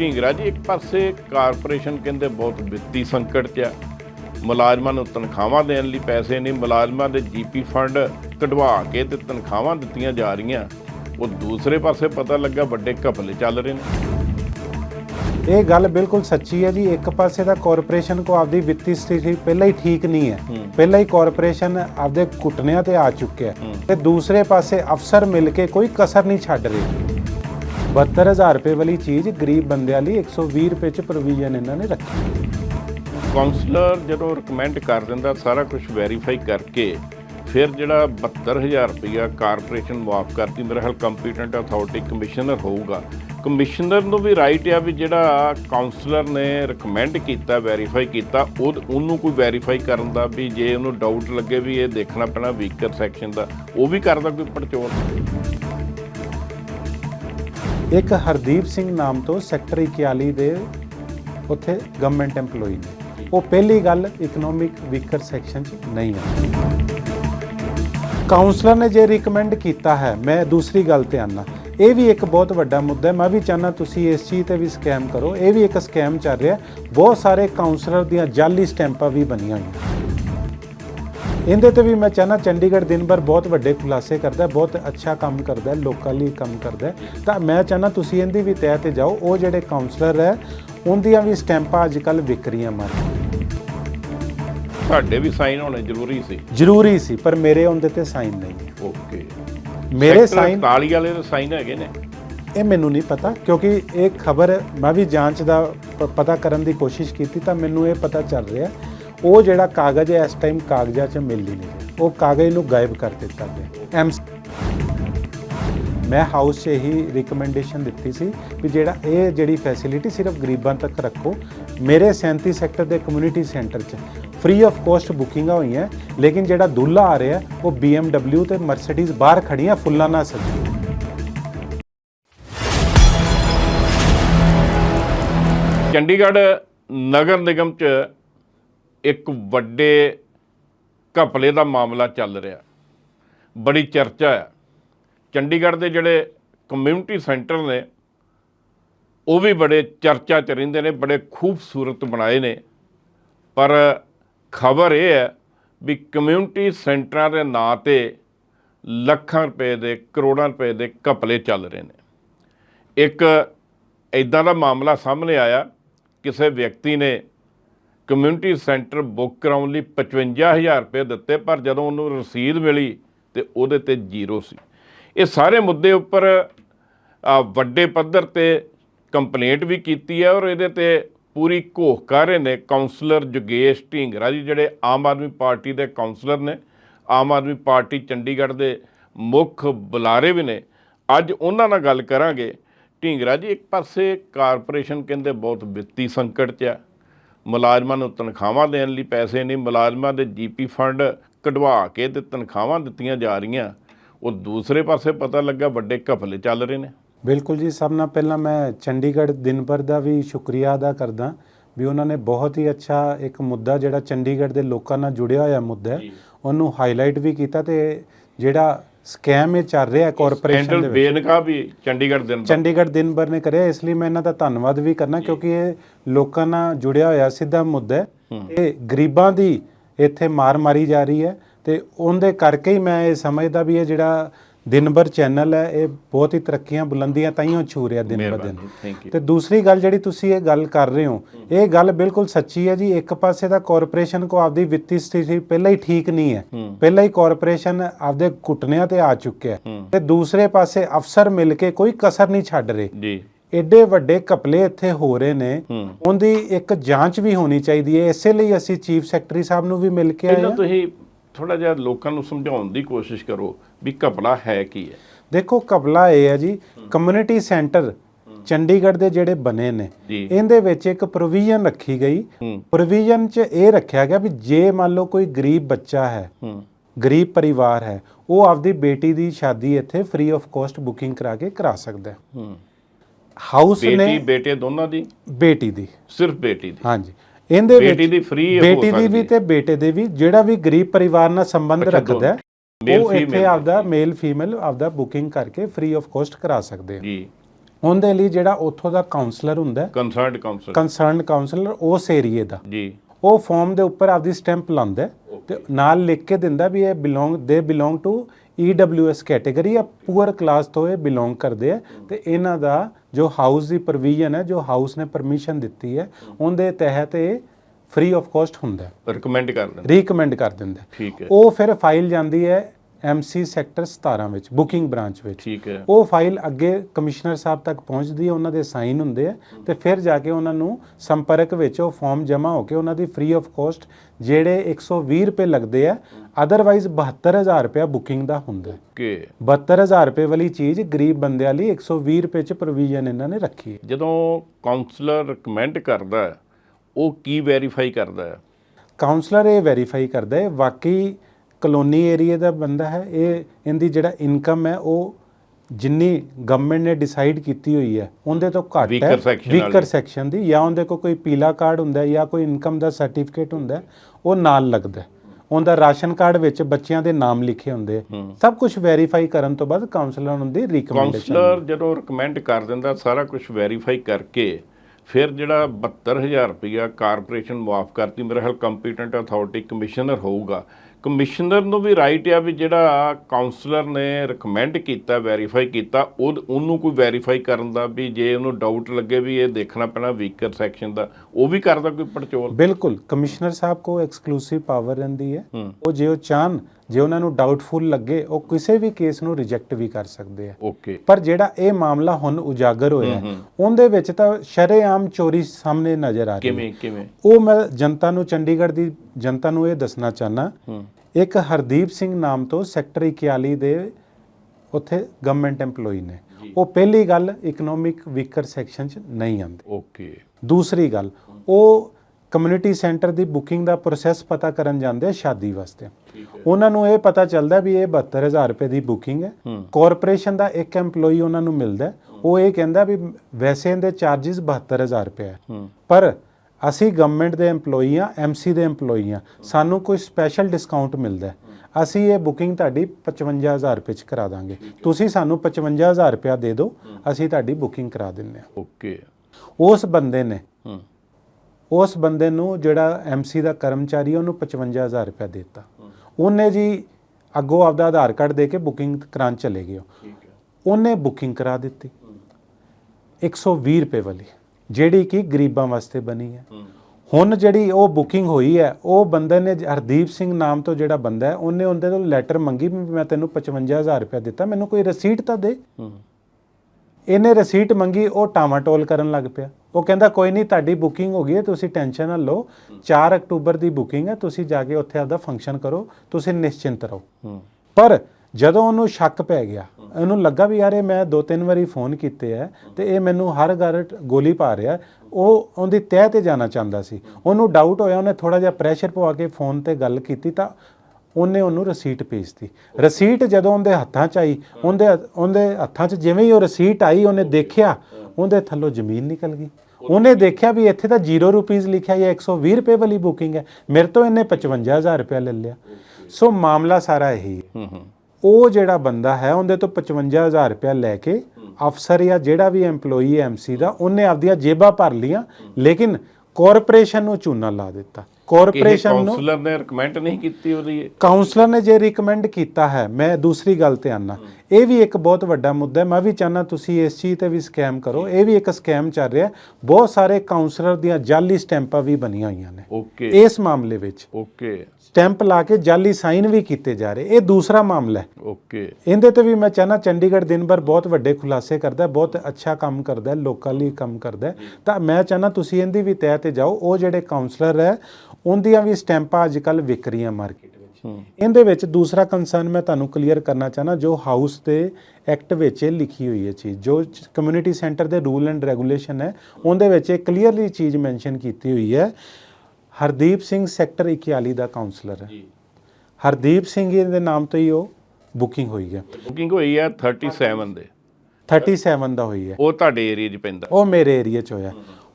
ਢੀਂਗਰਾ ਜੀ ਇੱਕ ਪਾਸੇ ਕਾਰਪੋਰੇਸ਼ਨ ਕਹਿੰਦੇ ਬਹੁਤ ਵਿੱਤੀ ਸੰਕਟ 'ਚ ਆ। ਮੁਲਾਜ਼ਮਾਂ ਨੂੰ ਤਨਖਾਹਾਂ ਦੇਣ ਲਈ ਪੈਸੇ ਨਹੀਂ ਮੁਲਾਜ਼ਮਾਂ ਦੇ ਜੀਪੀ ਫੰਡ ਕਢਵਾ ਕੇ ਤੇ ਤਨਖਾਹਾਂ ਦਿੱਤੀਆਂ ਜਾ ਰਹੀਆਂ। ਉਹ ਦੂਸਰੇ ਪਾਸੇ ਪਤਾ ਲੱਗਾ ਵੱਡੇ ਘਪਲੇ ਚੱਲ ਰਹੇ ਨੇ। ਇਹ ਗੱਲ ਬਿਲਕੁਲ ਸੱਚੀ ਹੈ ਜੀ। ਇੱਕ ਪਾਸੇ ਦਾ ਕਾਰਪੋਰੇਸ਼ਨ ਕੋ ਆਪਦੀ ਵਿੱਤੀ ਸਥਿਤੀ ਪਹਿਲਾਂ ਹੀ ਠੀਕ ਨਹੀਂ ਹੈ। ਪਹਿਲਾਂ ਹੀ ਕਾਰਪੋਰੇਸ਼ਨ ਆਪਦੇ ਘੁਟਨਿਆਂ ਤੇ ਆ ਚੁੱਕਿਆ ਤੇ ਦੂਸਰੇ ਪਾਸੇ ਅਫਸਰ ਮਿਲ ਕੇ ਕੋਈ ਕਸਰ ਨਹੀਂ ਛੱਡ ਰਹੇ। 72000 ਰੁਪਏ ਵਾਲੀ ਚੀਜ਼ ਗਰੀਬ ਬੰਦਿਆਂ ਲਈ 120 ਰੁਪਏ ਚ ਪ੍ਰੋਵੀਜ਼ਨ ਇਹਨਾਂ ਨੇ ਰੱਖੀ। ਕਾਉਂਸਲਰ ਜਦੋਂ ਰਿਕਮੈਂਡ ਕਰ ਦਿੰਦਾ, ਸਾਰਾ ਕੁਝ ਵੈਰੀਫਾਈ ਕਰਕੇ ਫਿਰ ਜਿਹੜਾ 72000 ਰੁਪਇਆ ਕਾਰਪੋਰੇਸ਼ਨ ਮਾਫ ਕਰਦੀ ਮੇਰੇ ਹਲ ਕੰਪੀਟੈਂਟ ਅਥਾਰਟੀ ਕਮਿਸ਼ਨਰ ਹੋਊਗਾ। ਕਮਿਸ਼ਨਰ ਨੂੰ ਵੀ ਰਾਈਟ ਆ ਵੀ ਜਿਹੜਾ ਕਾਉਂਸਲਰ ਨੇ ਰਿਕਮੈਂਡ ਕੀਤਾ ਵੈਰੀਫਾਈ ਕੀਤਾ, ਉਹ ਉਹਨੂੰ ਕੋਈ ਵੈਰੀਫਾਈ ਕਰਨ ਦਾ ਵੀ ਜੇ ਉਹਨੂੰ ਡਾਊਟ ਲੱਗੇ ਵੀ ਇਹ ਦੇਖਣਾ ਪੈਣਾ ਵੀਕਰ ਸੈਕਸ਼ਨ ਦਾ, ਉਹ ਵੀ ਕਰਦਾ ਕੋਈ ਪੜਚੋਲ। ਇੱਕ ਹਰਦੀਪ ਸਿੰਘ ਨਾਮ ਤੋਂ ਸੈਕਟਰ 41 ਦੇ ਉੱਥੇ ਗਵਰਨਮੈਂਟ EMPLOYE ਨੇ। ਉਹ ਪਹਿਲੀ ਗੱਲ ਇਕਨੋਮਿਕ ਵੀਕਰ ਸੈਕਸ਼ਨ 'ਚ ਨਹੀਂ ਹੈ ਕਾਉਂਸਲਰ ਨੇ ਜੇ ਰਿਕਮੈਂਡ ਕੀਤਾ ਹੈ, ਮੈਂ ਦੂਸਰੀ ਗੱਲ ਤੇ ਆਨਾ। ਇਹ ਵੀ ਇੱਕ ਬਹੁਤ ਵੱਡਾ ਮੁੱਦਾ ਹੈ। ਮੈਂ ਵੀ ਚਾਹਨਾ ਤੁਸੀਂ ਇਸ ਚੀਜ਼ ਤੇ ਵੀ ਸਕੈਮ ਕਰੋ। ਇਹ ਵੀ ਇੱਕ ਸਕੈਮ ਚੱਲ ਰਿਹਾ। ਬਹੁਤ ਸਾਰੇ ਕਾਉਂਸਲਰ ਦੀਆਂ ਜਾਲੀ ਸਟੈਂਪਾਂ ਵੀ ਬਣੀਆਂ ਹੋਈਆਂ। ਇਹਦੇ ਤੇ ਵੀ ਮੈਂ ਚਾਹਨਾ ਚੰਡੀਗੜ੍ਹ ਦਿਨ ਭਰ ਬਹੁਤ ਵੱਡੇ ਖੁਲਾਸੇ ਕਰਦਾ ਬਹੁਤ ਅੱਛਾ ਕੰਮ ਕਰਦਾ ਲੋਕਾਂ ਲਈ ਕੰਮ ਕਰਦਾ। ਤਾਂ ਮੈਂ ਚਾਹਨਾ ਤੁਸੀਂ ਇਹਦੀ ਵੀ ਤਹਿ ਤੇ ਜਾਓ ਉਹ ਜਿਹੜੇ ਕਾਉਂਸਲਰ ਹੈ ਉਹਦੀਆਂ ਵੀ ਸਟੈਂਪਾਂ ਅੱਜ ਕੱਲ ਵਿਕ ਰਹੀਆਂ ਮਾਰ। ਸਾਡੇ ਵੀ ਸਾਈਨ ਹੋਣੇ ਜ਼ਰੂਰੀ ਸੀ। ਜ਼ਰੂਰੀ ਸੀ ਪਰ ਮੇਰੇ ਉਹਦੇ ਤੇ ਸਾਈਨ ਨਹੀਂ ਓਕੇ। ਮੇਰੇ ਸਾਈਨ ਤਾਲੀ ਵਾਲੇ ਦੇ ਸਾਈਨ ਹੈਗੇ ਨੇ। ਇਹ ਮੈਨੂੰ ਨਹੀਂ ਪਤਾ ਕਿਉਂਕਿ ਇਹ ਖਬਰ ਮੈਂ ਵੀ ਜਾਂਚ ਦਾ ਪਤਾ ਕਰਨ ਦੀ ਕੋਸ਼ਿਸ਼ ਕੀਤੀ ਤਾਂ ਮੈਨੂੰ ਇਹ ਪਤਾ ਚੱਲ ਰਿਹਾ। ਉਹ ਜਿਹੜਾ ਕਾਗਜ਼ ਹੈ, ਇਸ ਟਾਈਮ ਕਾਗਜ਼ਾਂ 'ਚ ਮਿਲ ਹੀ ਨਹੀਂ। ਰਿਹਾ ਉਹ ਕਾਗਜ਼ ਨੂੰ ਗਾਇਬ ਕਰ ਦਿੱਤਾ ਗਿਆ। ਐਮ ਮੈਂ ਹਾਊਸ 'ਚ ਹੀ ਰਿਕਮੈਂਡੇਸ਼ਨ ਦਿੱਤੀ ਸੀ ਕਿ ਜਿਹੜਾ ਇਹ ਜਿਹੜੀ ਫੈਸਿਲਿਟੀ ਸਿਰਫ ਗਰੀਬਾਂ ਤੱਕ ਰੱਖੋ, ਮੇਰੇ 37 ਸੈਕਟਰ ਦੇ ਕਮਿਊਨਿਟੀ ਸੈਂਟਰ 'ਚ। ਫ੍ਰੀ ਆਫ ਕੋਸਟ ਬੁਕਿੰਗਾਂ ਹੋਈਆਂ, ਲੇਕਿਨ ਜਿਹੜਾ ਦੁੱਲਾ ਆ ਰਿਹਾ, ਉਹ BMW ਤੇ ਮਰਸੀਡੀਜ਼ ਬਾਹਰ ਖੜੀਆਂ ਫੁੱਲਾਂ ਨਾਲ ਸਜੀ ਚੰਡੀਗੜ੍ਹ ਨਗਰ ਨਿਗਮ 'ਚ ਇੱਕ ਵੱਡੇ ਘਪਲੇ ਦਾ ਮਾਮਲਾ ਚੱਲ ਰਿਹਾ। ਬੜੀ ਚਰਚਾ ਹੈ ਚੰਡੀਗੜ੍ਹ ਦੇ ਜਿਹੜੇ ਕਮਿਊਨਿਟੀ ਸੈਂਟਰ ਨੇ, ਉਹ ਵੀ ਬੜੇ ਚਰਚਾ 'ਚ ਰਹਿੰਦੇ ਨੇ, ਬੜੇ ਖੂਬਸੂਰਤ ਬਣਾਏ ਨੇ। ਪਰ ਖਬਰ ਇਹ ਹੈ ਵੀ ਕਮਿਊਨਿਟੀ ਸੈਂਟਰਾਂ ਦੇ ਨਾਂ ਤੇ ਲੱਖਾਂ ਰੁਪਏ ਦੇ, ਕਰੋੜਾਂ ਰੁਪਏ ਦੇ ਘਪਲੇ ਚੱਲ ਰਹੇ ਨੇ। ਇੱਕ ਇਦਾਂ ਦਾ ਮਾਮਲਾ ਸਾਹਮਣੇ ਆਇਆ, ਕਿਸੇ ਵਿਅਕਤੀ ਨੇ ਕਮਿਊਨਿਟੀ ਸੈਂਟਰ ਬੁੱਕ ਕਰਾਉਣ ਲਈ 55000 ਰੁਪਏ ਦਿੱਤੇ, ਪਰ ਜਦੋਂ ਉਹਨੂੰ ਰਸੀਦ ਮਿਲੀ ਤੇ ਉਹਦੇ ਤੇ ਜ਼ੀਰੋ ਸੀ। ਇਹ ਸਾਰੇ ਮੁੱਦੇ ਉੱਪਰ ਵੱਡੇ ਪੱਧਰ ਤੇ ਕੰਪਲੇਂਟ ਵੀ ਕੀਤੀ ਹੈ ਔਰ ਇਹਦੇ ਤੇ ਪੂਰੀ ਘੋਖ ਕਰ ਰਹੇ ਨੇ ਕਾਉਂਸਲਰ ਜੁਗੇਸ਼ ਢੀਂਗਰਾ ਜੀ, ਜਿਹੜੇ ਆਮ ਆਦਮੀ ਪਾਰਟੀ ਦੇ ਕਾਉਂਸਲਰ ਨੇ। ਆਮ ਆਦਮੀ ਪਾਰਟੀ ਚੰਡੀਗੜ੍ਹ ਦੇ ਮੁੱਖ ਬੁਲਾਰੇ ਵੀ ਨੇ। ਅੱਜ ਉਹਨਾਂ ਨਾਲ ਗੱਲ ਕਰਾਂਗੇ। ਢੀਂਗਰਾ ਜੀ, ਇੱਕ ਪਾਸੇ ਕਾਰਪੋਰੇਸ਼ਨ ਕਹਿੰਦੇ ਬਹੁਤ ਵਿੱਤੀ ਸੰਕਟ 'ਚ ਆ ਮੁਲਾਜ਼ਮਾਂ ਨੂੰ ਤਨਖਾਹਾਂ ਦੇਣ ਲਈ ਪੈਸੇ ਨਹੀਂ ਮੁਲਾਜ਼ਮਾਂ ਦੇ ਜੀਪੀ ਫੰਡ ਕਢਵਾ ਕੇ ਤੇ ਤਨਖਾਹਾਂ ਦਿੱਤੀਆਂ ਜਾ ਰਹੀਆਂ। ਉਹ ਦੂਸਰੇ ਪਾਸੇ ਪਤਾ ਲੱਗਾ ਵੱਡੇ ਘਪਲੇ ਚੱਲ ਰਹੇ ਨੇ। ਬਿਲਕੁਲ ਜੀ ਸਭ ਨਾਲ ਪਹਿਲਾਂ ਮੈਂ ਚੰਡੀਗੜ੍ਹ ਦਿਨ ਭਰ ਦਾ ਵੀ ਸ਼ੁਕਰੀਆ ਅਦਾ ਕਰਦਾ ਵੀ ਉਹਨਾਂ ਨੇ ਬਹੁਤ ਹੀ ਅੱਛਾ ਇੱਕ ਮੁੱਦਾ ਜਿਹੜਾ ਚੰਡੀਗੜ੍ਹ ਦੇ ਲੋਕਾਂ ਨਾਲ ਜੁੜਿਆ ਹੋਇਆ ਮੁੱਦਾ ਹੈ ਉਹਨੂੰ ਹਾਈਲਾਈਟ ਵੀ ਕੀਤਾ ਤੇ ਜਿਹੜਾ ਸਕੈਮ ਇਹ ਚੱਲ ਰਿਹਾ ਕਾਰਪੋਰੇਸ਼ਨ ਦੇ ਵਿੱਚ। ਬੇਨਕਾ ਵੀ ਚੰਡੀਗੜ੍ਹ ਦਿਨ ਚੰਡੀਗੜ੍ਹ ਦਿਨ ਭਰ ਨੇ ਕਰਿਆ ਇਸ ਲਈ ਮੈਂ ਇਹਨਾਂ ਦਾ ਧੰਨਵਾਦ ਵੀ ਕਰਨਾ ਕਿਉਂਕਿ ਇਹ ਲੋਕਾਂ ਨਾਲ ਜੁੜਿਆ ਹੋਇਆ ਸਿੱਧਾ ਮੁੱਦਾ ਹੈ। ਇਹ ਗਰੀਬਾਂ ਦੀ ਇੱਥੇ ਮਾਰ ਮਾਰੀ ਜਾ ਰਹੀ ਹੈ ਤੇ ਉਹਦੇ ਕਰਕੇ ਹੀ ਮੈਂ ਇਹ ਸਮਝਦਾ ਵੀ ਇਹ ਜਿਹੜਾ ਦਿਨਭਰ ਚੈਨਲ ਹੈ ਇਹ ਬਹੁਤ ਹੀ ਤਰੱਕੀਆਂ ਬੁਲੰਦੀਆਂ ਤਾਈਓ ਛੂ ਰਿਹਾ ਦਿਨ ਬ ਦਿਨ। ਤੇ ਦੂਸਰੀ ਗੱਲ ਜਿਹੜੀ ਤੁਸੀਂ ਇਹ ਗੱਲ ਕਰ ਰਹੇ ਹੋ ਇਹ ਗੱਲ ਬਿਲਕੁਲ ਸੱਚੀ ਹੈ ਜੀ ਇੱਕ ਪਾਸੇ ਦਾ ਕਾਰਪੋਰੇਸ਼ਨ ਕੋ ਆਪਦੀ ਵਿੱਤੀ ਸਥਿਤੀ ਪਹਿਲਾਂ ਹੀ ਠੀਕ ਨਹੀਂ ਹੈ। ਪਹਿਲਾਂ ਹੀ ਕਾਰਪੋਰੇਸ਼ਨ ਆਪਦੇ ਘੁਟਨਿਆਂ ਤੇ ਆ ਚੁੱਕਿਆ ਹੈ। ਤੇ ਦੂਸਰੇ ਪਾਸੇ ਅਫਸਰ ਮਿਲ ਕੇ ਕੋਈ ਕਸਰ ਨਹੀਂ ਛੱਡ ਰਹੇ। ਜੀ। ਐਡੇ ਵੱਡੇ ਘਪਲੇ ਇੱਥੇ ਹੋ ਰਹੇ ਨੇ। ਉਹਦੀ ਇੱਕ ਜਾਂਚ ਵੀ ਹੋਣੀ ਚਾਹੀਦੀ ਹੈ। ਇਸੇ ਲਈ ਅਸੀਂ ਚੀਫ ਸੈਕਟਰੀ ਸਾਹਿਬ ਨੂੰ ਵੀ ਮਿਲ ਕੇ ਆਏ ਹਾਂ। ਤੁਸੀਂ ਥੋੜਾ ਜਿਹਾ ਲੋਕਾਂ ਨੂੰ ਸਮਝਾਉਣ ਦੀ ਕੋਸ਼ਿਸ਼ ਕਰੋ। ਵੀ ਘਪਲਾ ਹੈ ਕੀ ਹੈ? ਦੇਖੋ ਕਪਲਾ ਇਹ ਹੈ ਜੀ ਕਮਿਊਨਿਟੀ ਸੈਂਟਰ ਚੰਡੀਗੜ੍ਹ ਦੇ ਜਿਹੜੇ ਬਣੇ ਨੇ ਇਹਦੇ ਵਿੱਚ ਇੱਕ ਪ੍ਰੋਵੀਜ਼ਨ ਰੱਖੀ ਗਈ। ਪ੍ਰੋਵੀਜ਼ਨ 'ਚ ਇਹ ਰੱਖਿਆ ਗਿਆ ਵੀ ਜੇ ਮੰਨ ਲਓ ਕੋਈ ਗਰੀਬ ਬੱਚਾ ਹੈ ਗਰੀਬ ਪਰਿਵਾਰ ਹੈ ਉਹ ਆਪਦੀ ਬੇਟੀ ਦੀ ਸ਼ਾਦੀ ਇੱਥੇ ਫ੍ਰੀ ਆਫ ਕਾਸਟ ਬੁਕਿੰਗ ਕਰਾ ਕੇ ਕਰਾ ਸਕਦਾ ਹੈ। ਹਾਊਸ ਬੇਟੀ ਨੇ ਬੇਟੇ ਦੋਨਾਂ ਦੀ? ਬੇਟੀ ਦੀ। ਸਿਰਫ ਬੇਟੀ ਦੀ? ਹਾਂਜੀ। ਇਹਦੇ ਵਿੱਚ ਬੇਟੀ ਦੀ ਹੋ ਬੇਟੀ ਦੀ ਵੀ। ਤੇ ਬੇਟੇ ਦੇ ਵੀ ਜਿਹੜਾ ਵੀ ਗਰੀਬ ਪਰਿਵਾਰ ਨਾਲ ਸੰਬੰਧ ਰੱਖਦਾ ਹੈ, ਉਹ ਇੱਥੇ। ਆਪਦਾ ਮੇਲ ਫੀਮੇਲ ਆਪਦਾ ਬੁਕਿੰਗ ਕਰਕੇ ਫ੍ਰੀ ਆਫ ਕਾਸਟ ਕਰਾ ਸਕਦੇ ਆ। ਜੀ। ਉਹਦੇ ਲਈ ਜਿਹੜਾ ਉੱਥੋਂ ਦਾ ਕਾਉਂਸਲਰ ਹੁੰਦਾ ਕੰਸਰਨਡ ਕਾਉਂਸਲ ਕੰਸਰਨਡ ਕਾਉਂਸਲਰ ਉਸ ਏਰੀਏ ਦਾ। ਜੀ। ਉਹ ਫਾਰਮ ਦੇ ਉੱਪਰ ਆਪਦੀ ਸਟੈਂਪ ਲਾਉਂਦਾ ਤੇ ਨਾਲ ਲਿਖ ਕੇ ਦਿੰਦਾ ਵੀ ਇਹ ਬਿਲੋਂਗ ਦੇ ਬਿਲੋਂਗ ਟੂ EWS ਕੈਟਾਗਰੀ ਆ ਪੂਅਰ ਕਲਾਸ ਤੋਂ ਇਹ ਬਿਲੋਂਗ ਕਰਦੇ ਆ। ਤੇ ਇਹਨਾਂ ਦਾ ਜੋ ਹਾਊਸ ਦੀ ਪ੍ਰੋਵੀਜ਼ਨ ਹੈ ਜੋ ਹਾਊਸ ਨੇ ਪਰਮਿਸ਼ਨ ਦਿੱਤੀ ਹੈ ਉਹਦੇ ਤਹਿਤ ਇਹ ਫ੍ਰੀ ਆਫ ਕਾਸਟ ਹੁੰਦਾ ਰეკਮੈਂਡ ਕਰ ਦਿੰਦੇ। ਰეკਮੈਂਡ ਕਰ ਦਿੰਦਾ। ਠੀਕ ਹੈ। ਉਹ ਫਿਰ ਫਾਈਲ ਜਾਂਦੀ ਹੈ ਐਮਸੀ ਸੈਕਟਰ 17 ਵਿੱਚ ਬੁਕਿੰਗ ਬ੍ਰਾਂਚ ਵਿੱਚ। ਠੀਕ ਹੈ। ਉਹ ਫਾਈਲ ਅੱਗੇ ਕਮਿਸ਼ਨਰ ਸਾਹਿਬ ਤੱਕ ਪਹੁੰਚਦੀ ਹੈ ਉਹਨਾਂ ਦੇ ਸਾਈਨ ਹੁੰਦੇ ਆ ਤੇ ਫਿਰ ਜਾ ਕੇ ਉਹਨਾਂ ਨੂੰ ਸੰਪਰਕ ਵਿੱਚ ਉਹ ਫਾਰਮ ਜਮ੍ਹਾਂ ਹੋ ਕੇ ਉਹਨਾਂ ਦੀ ਫ੍ਰੀ ਆਫ ਕਾਸਟ ਜਿਹੜੇ 120 ਰੁਪਏ ਲੱਗਦੇ ਆ ਅਦਰਵਾਈਜ਼ 72000 ਰੁਪਏ ਬੁਕਿੰਗ ਦਾ ਹੁੰਦਾ ਹੈ। ਓਕੇ। 72000 ਰੁਪਏ ਵਾਲੀ ਚੀਜ਼ ਗਰੀਬ ਬੰਦਿਆਂ ਲਈ 120 ਰੁਪਏ ਚ ਪ੍ਰੋਵੀਜ਼ਨ ਇਹਨਾਂ ਨੇ ਰੱਖੀ ਜਦੋਂ ਕਾਉਂਸਲਰ ਰეკਮੈਂਡ ਕਰਦਾ ਹੈ ਉਹ ਕੀ ਵੈਰੀਫਾਈ ਕਰਦਾ ਹੈ ਕਾਉਂਸਲਰ ਇਹ ਵੈਰੀਫਾਈ ਕਰਦਾ ਹੈ ਵਾਕਈ ਕਲੋਨੀ ਏਰੀਆ ਦਾ ਬੰਦਾ ਹੈ ਇਹ ਇਹਦੀ ਜਿਹੜਾ ਇਨਕਮ ਹੈ ਉਹ ਜਿੰਨੀ ਗਵਰਨਮੈਂਟ ਨੇ ਡਿਸਾਈਡ ਕੀਤੀ ਹੋਈ ਹੈ ਉਹਦੇ ਤੋਂ ਘੱਟ ਹੈ ਵੀਕਰ। ਸੈਕਸ਼ਨ ਦੀ ਜਾਂ ਉਹਦੇ ਕੋਲ ਕੋਈ ਪੀਲਾ ਕਾਰਡ ਹੁੰਦਾ ਹੈ ਜਾਂ ਕੋਈ ਇਨਕਮ ਦਾ ਸਰਟੀਫਿਕੇਟ ਹੁੰਦਾ ਉਹ ਨਾਲ ਲੱਗਦਾ। ਉਹਦਾ ਰਾਸ਼ਨ ਕਾਰਡ ਵਿੱਚ ਬੱਚਿਆਂ ਦੇ ਨਾਮ ਲਿਖੇ ਹੁੰਦੇ ਸਭ ਕੁਝ ਵੈਰੀਫਾਈ ਕਰਨ ਤੋਂ ਬਾਅਦ ਕਾਉਂਸਲਰ ਨੂੰ ਦੀ ਰਿਕਮੈਂਡੇਸ਼ਨ ਕਾਉਂਸਲਰ ਜਦੋਂ ਰეკਮੈਂਡ ਕਰ ਦਿੰਦਾ ਸਾਰਾ ਕੁਝ ਵੈਰੀਫਾਈ ਕਰਕੇ ਫਿਰ ਜਿਹੜਾ 72000 ਰੁਪਇਆ ਕਾਰਪੋਰੇਸ਼ਨ ਮਾਫ ਕਰਤੀ ਮੇਰੇ ਖਿਆਲ ਕੰਪੀਟੈਂਟ ਅਥਾਰਟੀ ਕਮਿਸ਼ਨਰ ਹੋਊਗਾ। ਕਮਿਸ਼ਨਰ ਨੂੰ ਵੀ ਰਾਈਟ ਆ ਵੀ ਜਿਹੜਾ ਕਾਉਂਸਲਰ ਨੇ ਰეკਮੈਂਡ ਕੀਤਾ ਵੈਰੀਫਾਈ ਕੀਤਾ ਉਹ ਉਹਨੂੰ ਕੋਈ ਵੈਰੀਫਾਈ ਕਰਨ ਦਾ ਵੀ ਜੇ ਉਹਨੂੰ ਡਾਊਟ ਲੱਗੇ ਵੀ ਇਹ ਦੇਖਣਾ ਪੈਣਾ ਵੀਕਰ ਸੈਕਸ਼ਨ ਦਾ ਉਹ ਵੀ ਕਰਦਾ ਕੋਈ ਪੜਚੋਲ ਬਿਲਕੁਲ ਕਮਿਸ਼ਨਰ ਸਾਹਿਬ ਕੋ ਐਕਸਕਲੂਸਿਵ ਪਾਵਰ ਰਹਿੰਦੀ ਹੈ। ਹੂੰ। ਉਹ ਜੇ ਉਹ ਚਾਹਨ ਜੇ ਉਹਨਾਂ ਨੂੰ ਡਾਊਟਫੁਲ ਲੱਗੇ ਉਹ ਕਿਸੇ ਵੀ ਕੇਸ ਨੂੰ ਰਿਜੈਕਟ ਵੀ ਕਰ ਸਕਦੇ ਆ। ਓਕੇ ਪਰ ਜਿਹੜਾ ਇਹ ਮਾਮਲਾ ਹੁਣ ਉਜਾਗਰ ਹੋਇਆ ਉਹਦੇ ਵਿੱਚ ਤਾਂ ਸ਼ਰੇਆਮ ਚੋਰੀ ਸਾਹਮਣੇ ਨਜ਼ਰ ਆ ਰਹੀ ਕਿਵੇਂ ਕਿਵੇਂ? ਉਹ ਮੈਂ ਜਨਤਾ ਨੂੰ ਚੰਡੀਗੜ੍ਹ ਦੀ ਜਨਤਾ ਨੂੰ ਇਹ ਦੱਸਣਾ ਚਾਹਨਾ ਇੱਕ ਹਰਦੀਪ ਸਿੰਘ ਨਾਮ ਤੋਂ ਸੈਕਟਰ 41 ਦੇ ਉੱਥੇ ਗਵਰਨਮੈਂਟ EMPLOYE ਨੇ। ਉਹ ਪਹਿਲੀ ਗੱਲ ਇਕਨੋਮਿਕ ਵੀਕਰ ਸੈਕਸ਼ਨ 'ਚ ਨਹੀਂ ਆਉਂਦੇ। ਓਕੇ ਦੂਸਰੀ ਗੱਲ ਉਹ ਕਮਿਊਨਿਟੀ ਸੈਂਟਰ ਦੀ ਬੁਕਿੰਗ ਦਾ ਪ੍ਰੋਸੈਸ ਪਤਾ ਕਰਨ ਜਾਂਦੇ ਆ ਸ਼ਾਦੀ ਵਾਸਤੇ। ਉਹਨਾਂ ਨੂੰ ਇਹ ਪਤਾ ਚੱਲਦਾ ਵੀ ਇਹ 72000 ਰੁਪਏ ਦੀ ਬੁਕਿੰਗ ਹੈ। ਕਾਰਪੋਰੇਸ਼ਨ ਦਾ ਇੱਕ EMPLOYE ਉਹਨਾਂ ਨੂੰ ਮਿਲਦਾ। ਉਹ ਇਹ ਕਹਿੰਦਾ ਵੀ ਵੈਸੇ ਇਹਦੇ ਚਾਰजेस 72000 ਰੁਪਏ ਹੈ। ਪਰ ਅਸੀਂ ਗਵਰਨਮੈਂਟ ਦੇ EMPLOYE ਆ ਐਮਸੀ ਦੇ EMPLOYE ਆ ਸਾਨੂੰ ਕੋਈ ਸਪੈਸ਼ਲ ਡਿਸਕਾਊਂਟ ਮਿਲਦਾ। ਅਸੀਂ ਇਹ ਬੁਕਿੰਗ ਤੁਹਾਡੀ 55000 ਰੁਪਏ ਚ ਕਰਾ ਦਾਂਗੇ। ਤੁਸੀਂ ਸਾਨੂੰ 55000 ਰੁਪਇਆ ਦੇ ਦਿਓ। ਅਸੀਂ ਤੁਹਾਡੀ ਬੁਕਿੰਗ ਕਰਾ ਦਿੰਨੇ ਆ ਓਕੇ। ਉਸ ਬੰਦੇ ਨੇ ਉਸ ਬੰਦੇ ਨੂੰ ਜਿਹੜਾ ਐਮਸੀ ਦਾ ਕਰਮਚਾਰੀ ਉਹਨੂੰ 55000 ਰੁਪਇਆ ਦਿੱਤਾ। ਉਹਨੇ ਜੀ ਅੱਗੋਂ ਆਪਦਾ ਆਧਾਰ ਕਾਰਡ ਦੇ ਕੇ ਬੁਕਿੰਗ ਕਰਾਉਣ ਚਲੇ ਗਏ ਉਹਨੇ ਬੁਕਿੰਗ ਕਰਾ ਦਿੱਤੀ। 120 ਰੁਪਏ ਵਾਲੀ ਜਿਹੜੀ ਕਿ ਗਰੀਬਾਂ ਵਾਸਤੇ ਬਣੀ ਹੈ। ਹੁਣ ਜਿਹੜੀ ਉਹ ਬੁਕਿੰਗ ਹੋਈ ਹੈ ਉਹ ਬੰਦੇ ਨੇ ਹਰਦੀਪ ਸਿੰਘ ਨਾਮ ਤੋਂ ਜਿਹੜਾ ਬੰਦਾ ਹੈ ਉਹਨੇ ਉਹਦੇ ਤੋਂ ਲੈਟਰ ਮੰਗੀ ਵੀ ਮੈਂ ਤੈਨੂੰ 55000 ਰੁਪਇਆ ਦਿੱਤਾ ਮੈਨੂੰ ਕੋਈ ਰਸੀਟ ਤਾਂ ਦੇ। ਇਹਨੇ ਰਸੀਟ ਮੰਗੀ ਉਹ ਟਾਮਾਟੋਲ ਕਰਨ ਲੱਗ ਪਿਆ। ਉਹ ਕਹਿੰਦਾ ਕੋਈ ਨਹੀਂ ਤੁਹਾਡੀ ਬੁਕਿੰਗ ਹੋ ਗਈ ਹੈ ਤੁਸੀਂ ਟੈਨਸ਼ਨ ਨਾ ਲਓ। 4 ਅਕਤੂਬਰ ਦੀ ਬੁਕਿੰਗ ਹੈ ਤੁਸੀਂ ਜਾ ਕੇ ਉੱਥੇ ਆਪਦਾ ਫੰਕਸ਼ਨ ਕਰੋ ਤੁਸੀਂ ਨਿਸ਼ਚਿੰਤ ਰਹੋ। ਹੂੰ। ਪਰ ਜਦੋਂ ਉਹਨੂੰ ਸ਼ੱਕ ਪੈ ਗਿਆ ਉਹਨੂੰ ਲੱਗਾ ਵੀ ਯਾਰ ਇਹ ਮੈਂ ਦੋ ਤਿੰਨ ਵਾਰੀ ਫੋਨ ਕੀਤੇ ਆ ਤੇ ਇਹ ਮੈਨੂੰ ਹਰ ਗੱਲ ਗੋਲੀ ਪਾ ਰਿਹਾ। ਉਹ ਉਹਦੀ ਤਹਿ ਤੇ ਜਾਣਾ ਚਾਹੁੰਦਾ ਸੀ। ਉਹਨੂੰ ਡਾਊਟ ਹੋਇਆ ਉਹਨੇ ਥੋੜਾ ਜਿਹਾ ਪ੍ਰੈਸ਼ਰ ਪਵਾ ਕੇ ਫੋਨ ਤੇ ਗੱਲ ਕੀਤੀ ਤਾਂ ਉਹਨੇ ਉਹਨੂੰ ਰਸੀਟ ਭੇਜਤੀ। ਰਸੀਟ ਜਦੋਂ ਉਹਦੇ ਹੱਥਾਂ 'ਚ ਆਈ ਉਹਦੇ ਉਹਦੇ ਹੱਥਾਂ 'ਚ ਜਿਵੇਂ ਹੀ ਉਹ ਰਸੀਟ ਆਈ ਉਹਨੇ ਦੇਖਿਆ ਉਹਦੇ ਥੱਲੋਂ ਜ਼ਮੀਨ ਨਿਕਲ ਗਈ। ਉਹਨੇ ਦੇਖਿਆ ਵੀ ਇੱਥੇ ਤਾਂ 0 ਰੁਪੀਸ ਲਿਖਿਆ ਹੈ 120 ਰੁਪਏ ਵਾਲੀ ਬੁਕਿੰਗ ਹੈ। ਮੇਰੇ ਤੋਂ ਇਹਨੇ 55000 ਰੁਪਏ ਲੈ ਲਿਆ। ਸੋ ਮਾਮਲਾ ਸਾਰਾ ਇਹੀ ਹੈ। ਉਹ ਜਿਹੜਾ ਬੰਦਾ ਹੈ ਉਹਦੇ ਤੋਂ 55000 ਰੁਪਇਆ ਲੈ ਕੇ ਅਫਸਰ ਜਾਂ ਜਿਹੜਾ ਵੀ EMPLOYE ਹੈ ਐਮਸੀ ਦਾ ਉਹਨੇ ਆਪਦੀਆਂ ਜੇਬਾਂ ਭਰ ਲੀਆਂ ਲੇਕਿਨ ਕਾਰਪੋਰੇਸ਼ਨ ਨੂੰ ਚੂਨਾ ਲਾ ਦਿੱਤਾ। ਕਾਰਪੋਰੇਸ਼ਨ ਨੂੰ ਕਾਉਂਸਲਰ ਨੇ ਰეკਮੈਂਡ ਨਹੀਂ ਕੀਤੀ ਉਹਦੀ ਕਾਉਂਸਲਰ ਨੇ ਜੇ ਰਿਕਮੈਂਡ ਕੀਤਾ ਹੈ ਮੈਂ ਦੂਸਰੀ ਗੱਲ ਤੇ ਆਨਾ। ਇਹ ਵੀ ਇੱਕ ਬਹੁਤ ਵੱਡਾ ਮੁੱਦਾ ਹੈ। ਮੈਂ ਵੀ ਚਾਹਨਾ ਤੁਸੀਂ ਇਸ ਚੀਜ਼ ਤੇ ਵੀ ਸਕੈਮ ਕਰੋ। ਇਹ ਵੀ ਇੱਕ ਸਕੈਮ ਚੱਲ ਰਿਹਾ ਬਹੁਤ ਸਾਰੇ ਕਾਉਂਸਲਰ ਦੀਆਂ ਜਾਲੀ ਸਟੈਂਪਾਂ ਵੀ ਬਣੀਆਂ ਹੋਈਆਂ ਨੇ। ਓਕੇ ਇਸ ਮਾਮਲੇ ਵਿੱਚ। ਓਕੇ ਸਟੈਂਪ ਲਾ ਕੇ ਜਾਲੀ ਸਾਈਨ ਵੀ ਕੀਤੇ ਜਾ ਰਹੇ। ਇਹ ਦੂਸਰਾ ਮਾਮਲਾ ਹੈ। ਓਕੇ ਇਹਦੇ ਤੇ ਵੀ ਮੈਂ ਚਾਹਨਾ ਚੰਡੀਗੜ੍ਹ ਦਿਨ ਭਰ ਬਹੁਤ ਵੱਡੇ ਖੁਲਾਸੇ ਕਰਦਾ ਬਹੁਤ ਅੱਛਾ ਕੰਮ ਕਰਦਾ ਲੋਕਾਂ ਲਈ ਕੰਮ ਕਰਦਾ। ਤਾਂ ਮੈਂ ਚਾਹਨਾ ਤੁਸੀਂ ਇਹਦੀ ਵੀ ਤਹਿ ਤੇ ਜਾਓ। ਉਹ ਜਿਹੜੇ ਕਾਉਂਸਲਰ ਹੈ ਉਹਦੀਆਂ ਵੀ ਸਟੈਂਪਾਂ ਅੱਜ ਕੱਲ ਵਿਕ ਰਹੀਆਂ ਮਾਰਕੀਟ ਇਹਦੇ ਵਿੱਚ ਦੂਸਰਾ ਕੰਸਰਨ ਮੈਂ ਤੁਹਾਨੂੰ ਕਲੀਅਰ ਕਰਨਾ ਚਾਹਨਾ ਜੋ ਹਾਊਸ ਦੇ ਐਕਟ ਵਿੱਚ ਇਹ ਲਿਖੀ ਹੋਈ ਹੈ ਚੀਜ਼ ਜੋ ਕਮਿਊਨਿਟੀ ਸੈਂਟਰ ਦੇ ਰੂਲ ਐਂਡ ਰੈਗੂਲੇਸ਼ਨ ਹੈ ਉਹਦੇ ਵਿੱਚ ਇਹ ਕਲੀਅਰਲੀ ਚੀਜ਼ ਮੈਂਸ਼ਨ ਕੀਤੀ ਹੋਈ ਹੈ। ਹਰਦੀਪ ਸਿੰਘ ਸੈਕਟਰ 41 ਦਾ ਕਾਉਂਸਲਰ ਹੈ। ਹਰਦੀਪ ਸਿੰਘ ਦੇ ਨਾਮ ਤੋਂ ਹੀ ਉਹ ਬੁਕਿੰਗ ਹੋਈ ਹੈ। ਬੁਕਿੰਗ ਹੋਈ ਹੈ 37 ਦੇ। 37 ਦਾ ਹੋਈ ਹੈ। ਉਹ ਤੁਹਾਡੇ ਏਰੀਆ 'ਚ ਪੈਂਦਾ। ਉਹ ਮੇਰੇ ਏਰੀਆ 'ਚ ਹੋਇਆ।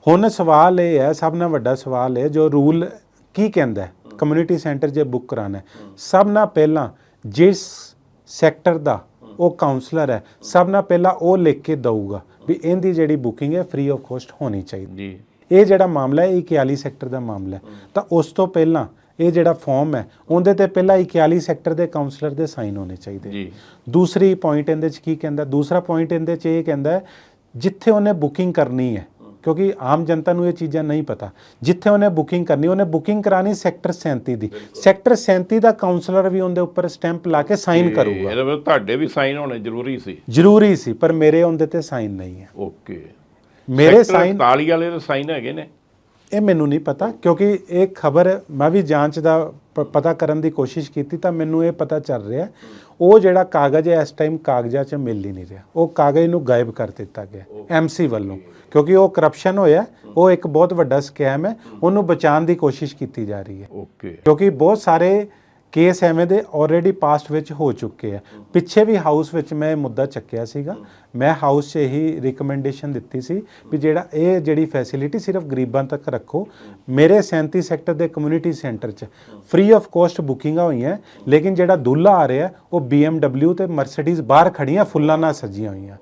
ਹੁਣ ਸਵਾਲ ਇਹ ਹੈ ਸਭ ਨਾਲ ਵੱਡਾ ਸਵਾਲ ਹੈ ਜੋ ਰੂਲ ਕੀ ਕਹਿੰਦਾ ਹੈ? ਕਮਿਊਨਿਟੀ ਸੈਂਟਰ ਜੇ ਬੁੱਕ ਕਰਾਣਾ ਹੈ ਸਭ ਨਾਲ ਪਹਿਲਾਂ ਜਿਸ ਸੈਕਟਰ ਦਾ ਉਹ ਕਾਉਂਸਲਰ ਹੈ ਸਭ ਨਾਲ ਪਹਿਲਾਂ ਉਹ ਲਿਖ ਕੇ ਦਊਗਾ ਵੀ ਇਹਦੀ ਜਿਹੜੀ ਬੁਕਿੰਗ ਹੈ ਫ੍ਰੀ ਆਫ ਕਾਸਟ ਹੋਣੀ ਚਾਹੀਦੀ। ਜੀ। ਇਹ ਜਿਹੜਾ ਮਾਮਲਾ ਹੈ ਇਹ 41 ਸੈਕਟਰ ਦਾ ਮਾਮਲਾ ਹੈ। ਤਾਂ ਉਸ ਤੋਂ ਪਹਿਲਾਂ ਇਹ ਜਿਹੜਾ ਫਾਰਮ ਹੈ ਉਹਦੇ ਤੇ ਪਹਿਲਾਂ 41 ਸੈਕਟਰ ਦੇ ਕਾਉਂਸਲਰ ਦੇ ਸਾਈਨ ਹੋਣੇ ਚਾਹੀਦੇ। ਜੀ। ਦੂਸਰੀ ਪੁਆਇੰਟ ਇਹਦੇ ਚ ਕੀ ਕਹਿੰਦਾ ਦੂਸਰਾ ਪੁਆਇੰਟ ਇਹਦੇ ਚ ਇਹ ਕਹਿੰਦਾ ਜਿੱਥੇ ਉਹਨੇ ਬੁਕਿੰਗ ਕਰਨੀ ਹੈ ਕਿਉਂਕਿ ਆਮ ਜਨਤਾ ਨੂੰ ਇਹ ਚੀਜ਼ਾਂ ਨਹੀਂ ਪਤਾ। ਜਿੱਥੇ ਉਹਨੇ ਬੁਕਿੰਗ ਕਰਨੀ ਉਹਨੇ ਬੁਕਿੰਗ ਕਰਾਣੀ ਸੈਕਟਰ 37 ਦੀ। ਸੈਕਟਰ 37 ਦਾ ਕਾਉਂਸਲਰ ਵੀ ਉਹਦੇ ਉੱਪਰ ਸਟੈਂਪ ਲਾ ਕੇ ਸਾਈਨ ਕਰੂਗਾ। ਇਹਦੇ ਵਿੱਚ ਤੁਹਾਡੇ ਵੀ ਸਾਈਨ ਹੋਣੇ ਜ਼ਰੂਰੀ ਸੀ। ਜ਼ਰੂਰੀ ਸੀ ਪਰ ਮੇਰੇ ਉਹਦੇ ਤੇ ਸਾਈਨ ਨਹੀਂ ਹੈ। ਓਕੇ ਮੇਰੇ ਸਾਈਨ 41 ਵਾਲੇ ਦੇ ਸਾਈਨ ਹੈਗੇ ਨੇ। ਇਹ ਮੈਨੂੰ ਨਹੀਂ ਪਤਾ ਕਿਉਂਕਿ ਇਹ ਖਬਰ ਮੈਂ ਵੀ ਜਾਂਚ ਦਾ ਪ- ਪਤਾ ਕਰਨ ਦੀ ਕੋਸ਼ਿਸ਼ ਕੀਤੀ ਤਾਂ ਮੈਨੂੰ ਇਹ ਪਤਾ ਚੱਲ ਰਿਹਾ। ਉਹ ਜਿਹੜਾ ਕਾਗਜ਼ ਹੈ ਇਸ ਟਾਈਮ ਕਾਗਜ਼ਾਂ 'ਚ ਮਿਲ ਹੀ ਨਹੀਂ ਰਿਹਾ। ਉਹ ਕਾਗਜ਼ ਨੂੰ ਗਾਇਬ ਕਰ ਦਿੱਤਾ ਗਿਆ ਐਮਸੀ ਵੱਲੋਂ ਕਿਉਂਕਿ ਉਹ ਕਰਪਸ਼ਨ ਹੋਇਆ। ਉਹ ਇੱਕ ਬਹੁਤ ਵੱਡਾ ਸਕੈਮ ਹੈ। ਉਹਨੂੰ ਬਚਾਉਣ ਦੀ ਕੋਸ਼ਿਸ਼ ਕੀਤੀ ਜਾ ਰਹੀ ਹੈ। ਓਕੇ ਕਿਉਂਕਿ ਬਹੁਤ ਸਾਰੇ ਕੇਸ ਐਵੇਂ ਦੇ ਆਲਰੇਡੀ ਪਾਸਟ ਵਿੱਚ ਹੋ ਚੁੱਕੇ ਆ। ਪਿੱਛੇ ਵੀ ਹਾਊਸ ਵਿੱਚ ਮੈਂ ਇਹ ਮੁੱਦਾ ਚੱਕਿਆ ਸੀਗਾ। ਮੈਂ ਹਾਊਸ 'ਚ ਇਹੀ ਰਿਕਮੈਂਡੇਸ਼ਨ ਦਿੱਤੀ ਸੀ ਵੀ ਜਿਹੜਾ ਇਹ ਜਿਹੜੀ ਫੈਸਿਲਿਟੀ ਸਿਰਫ ਗਰੀਬਾਂ ਤੱਕ ਰੱਖੋ, ਮੇਰੇ 37 ਸੈਕਟਰ ਦੇ ਕਮਿਊਨਿਟੀ ਸੈਂਟਰ 'ਚ। ਫ੍ਰੀ ਆਫ ਕਾਸਟ ਬੁਕਿੰਗਾਂ ਹੋਈਆਂ, ਲੇਕਿਨ ਜਿਹੜਾ ਦੁੱਲਾ ਆ ਰਿਹਾ, ਉਹ BMW ਤੇ ਮਰਸੀਡੀਜ਼ ਬਾਹਰ ਖੜੀਆਂ, ਫੁੱਲਾਂ ਨਾਲ ਸਜੀਆਂ ਹੋਈਆਂ।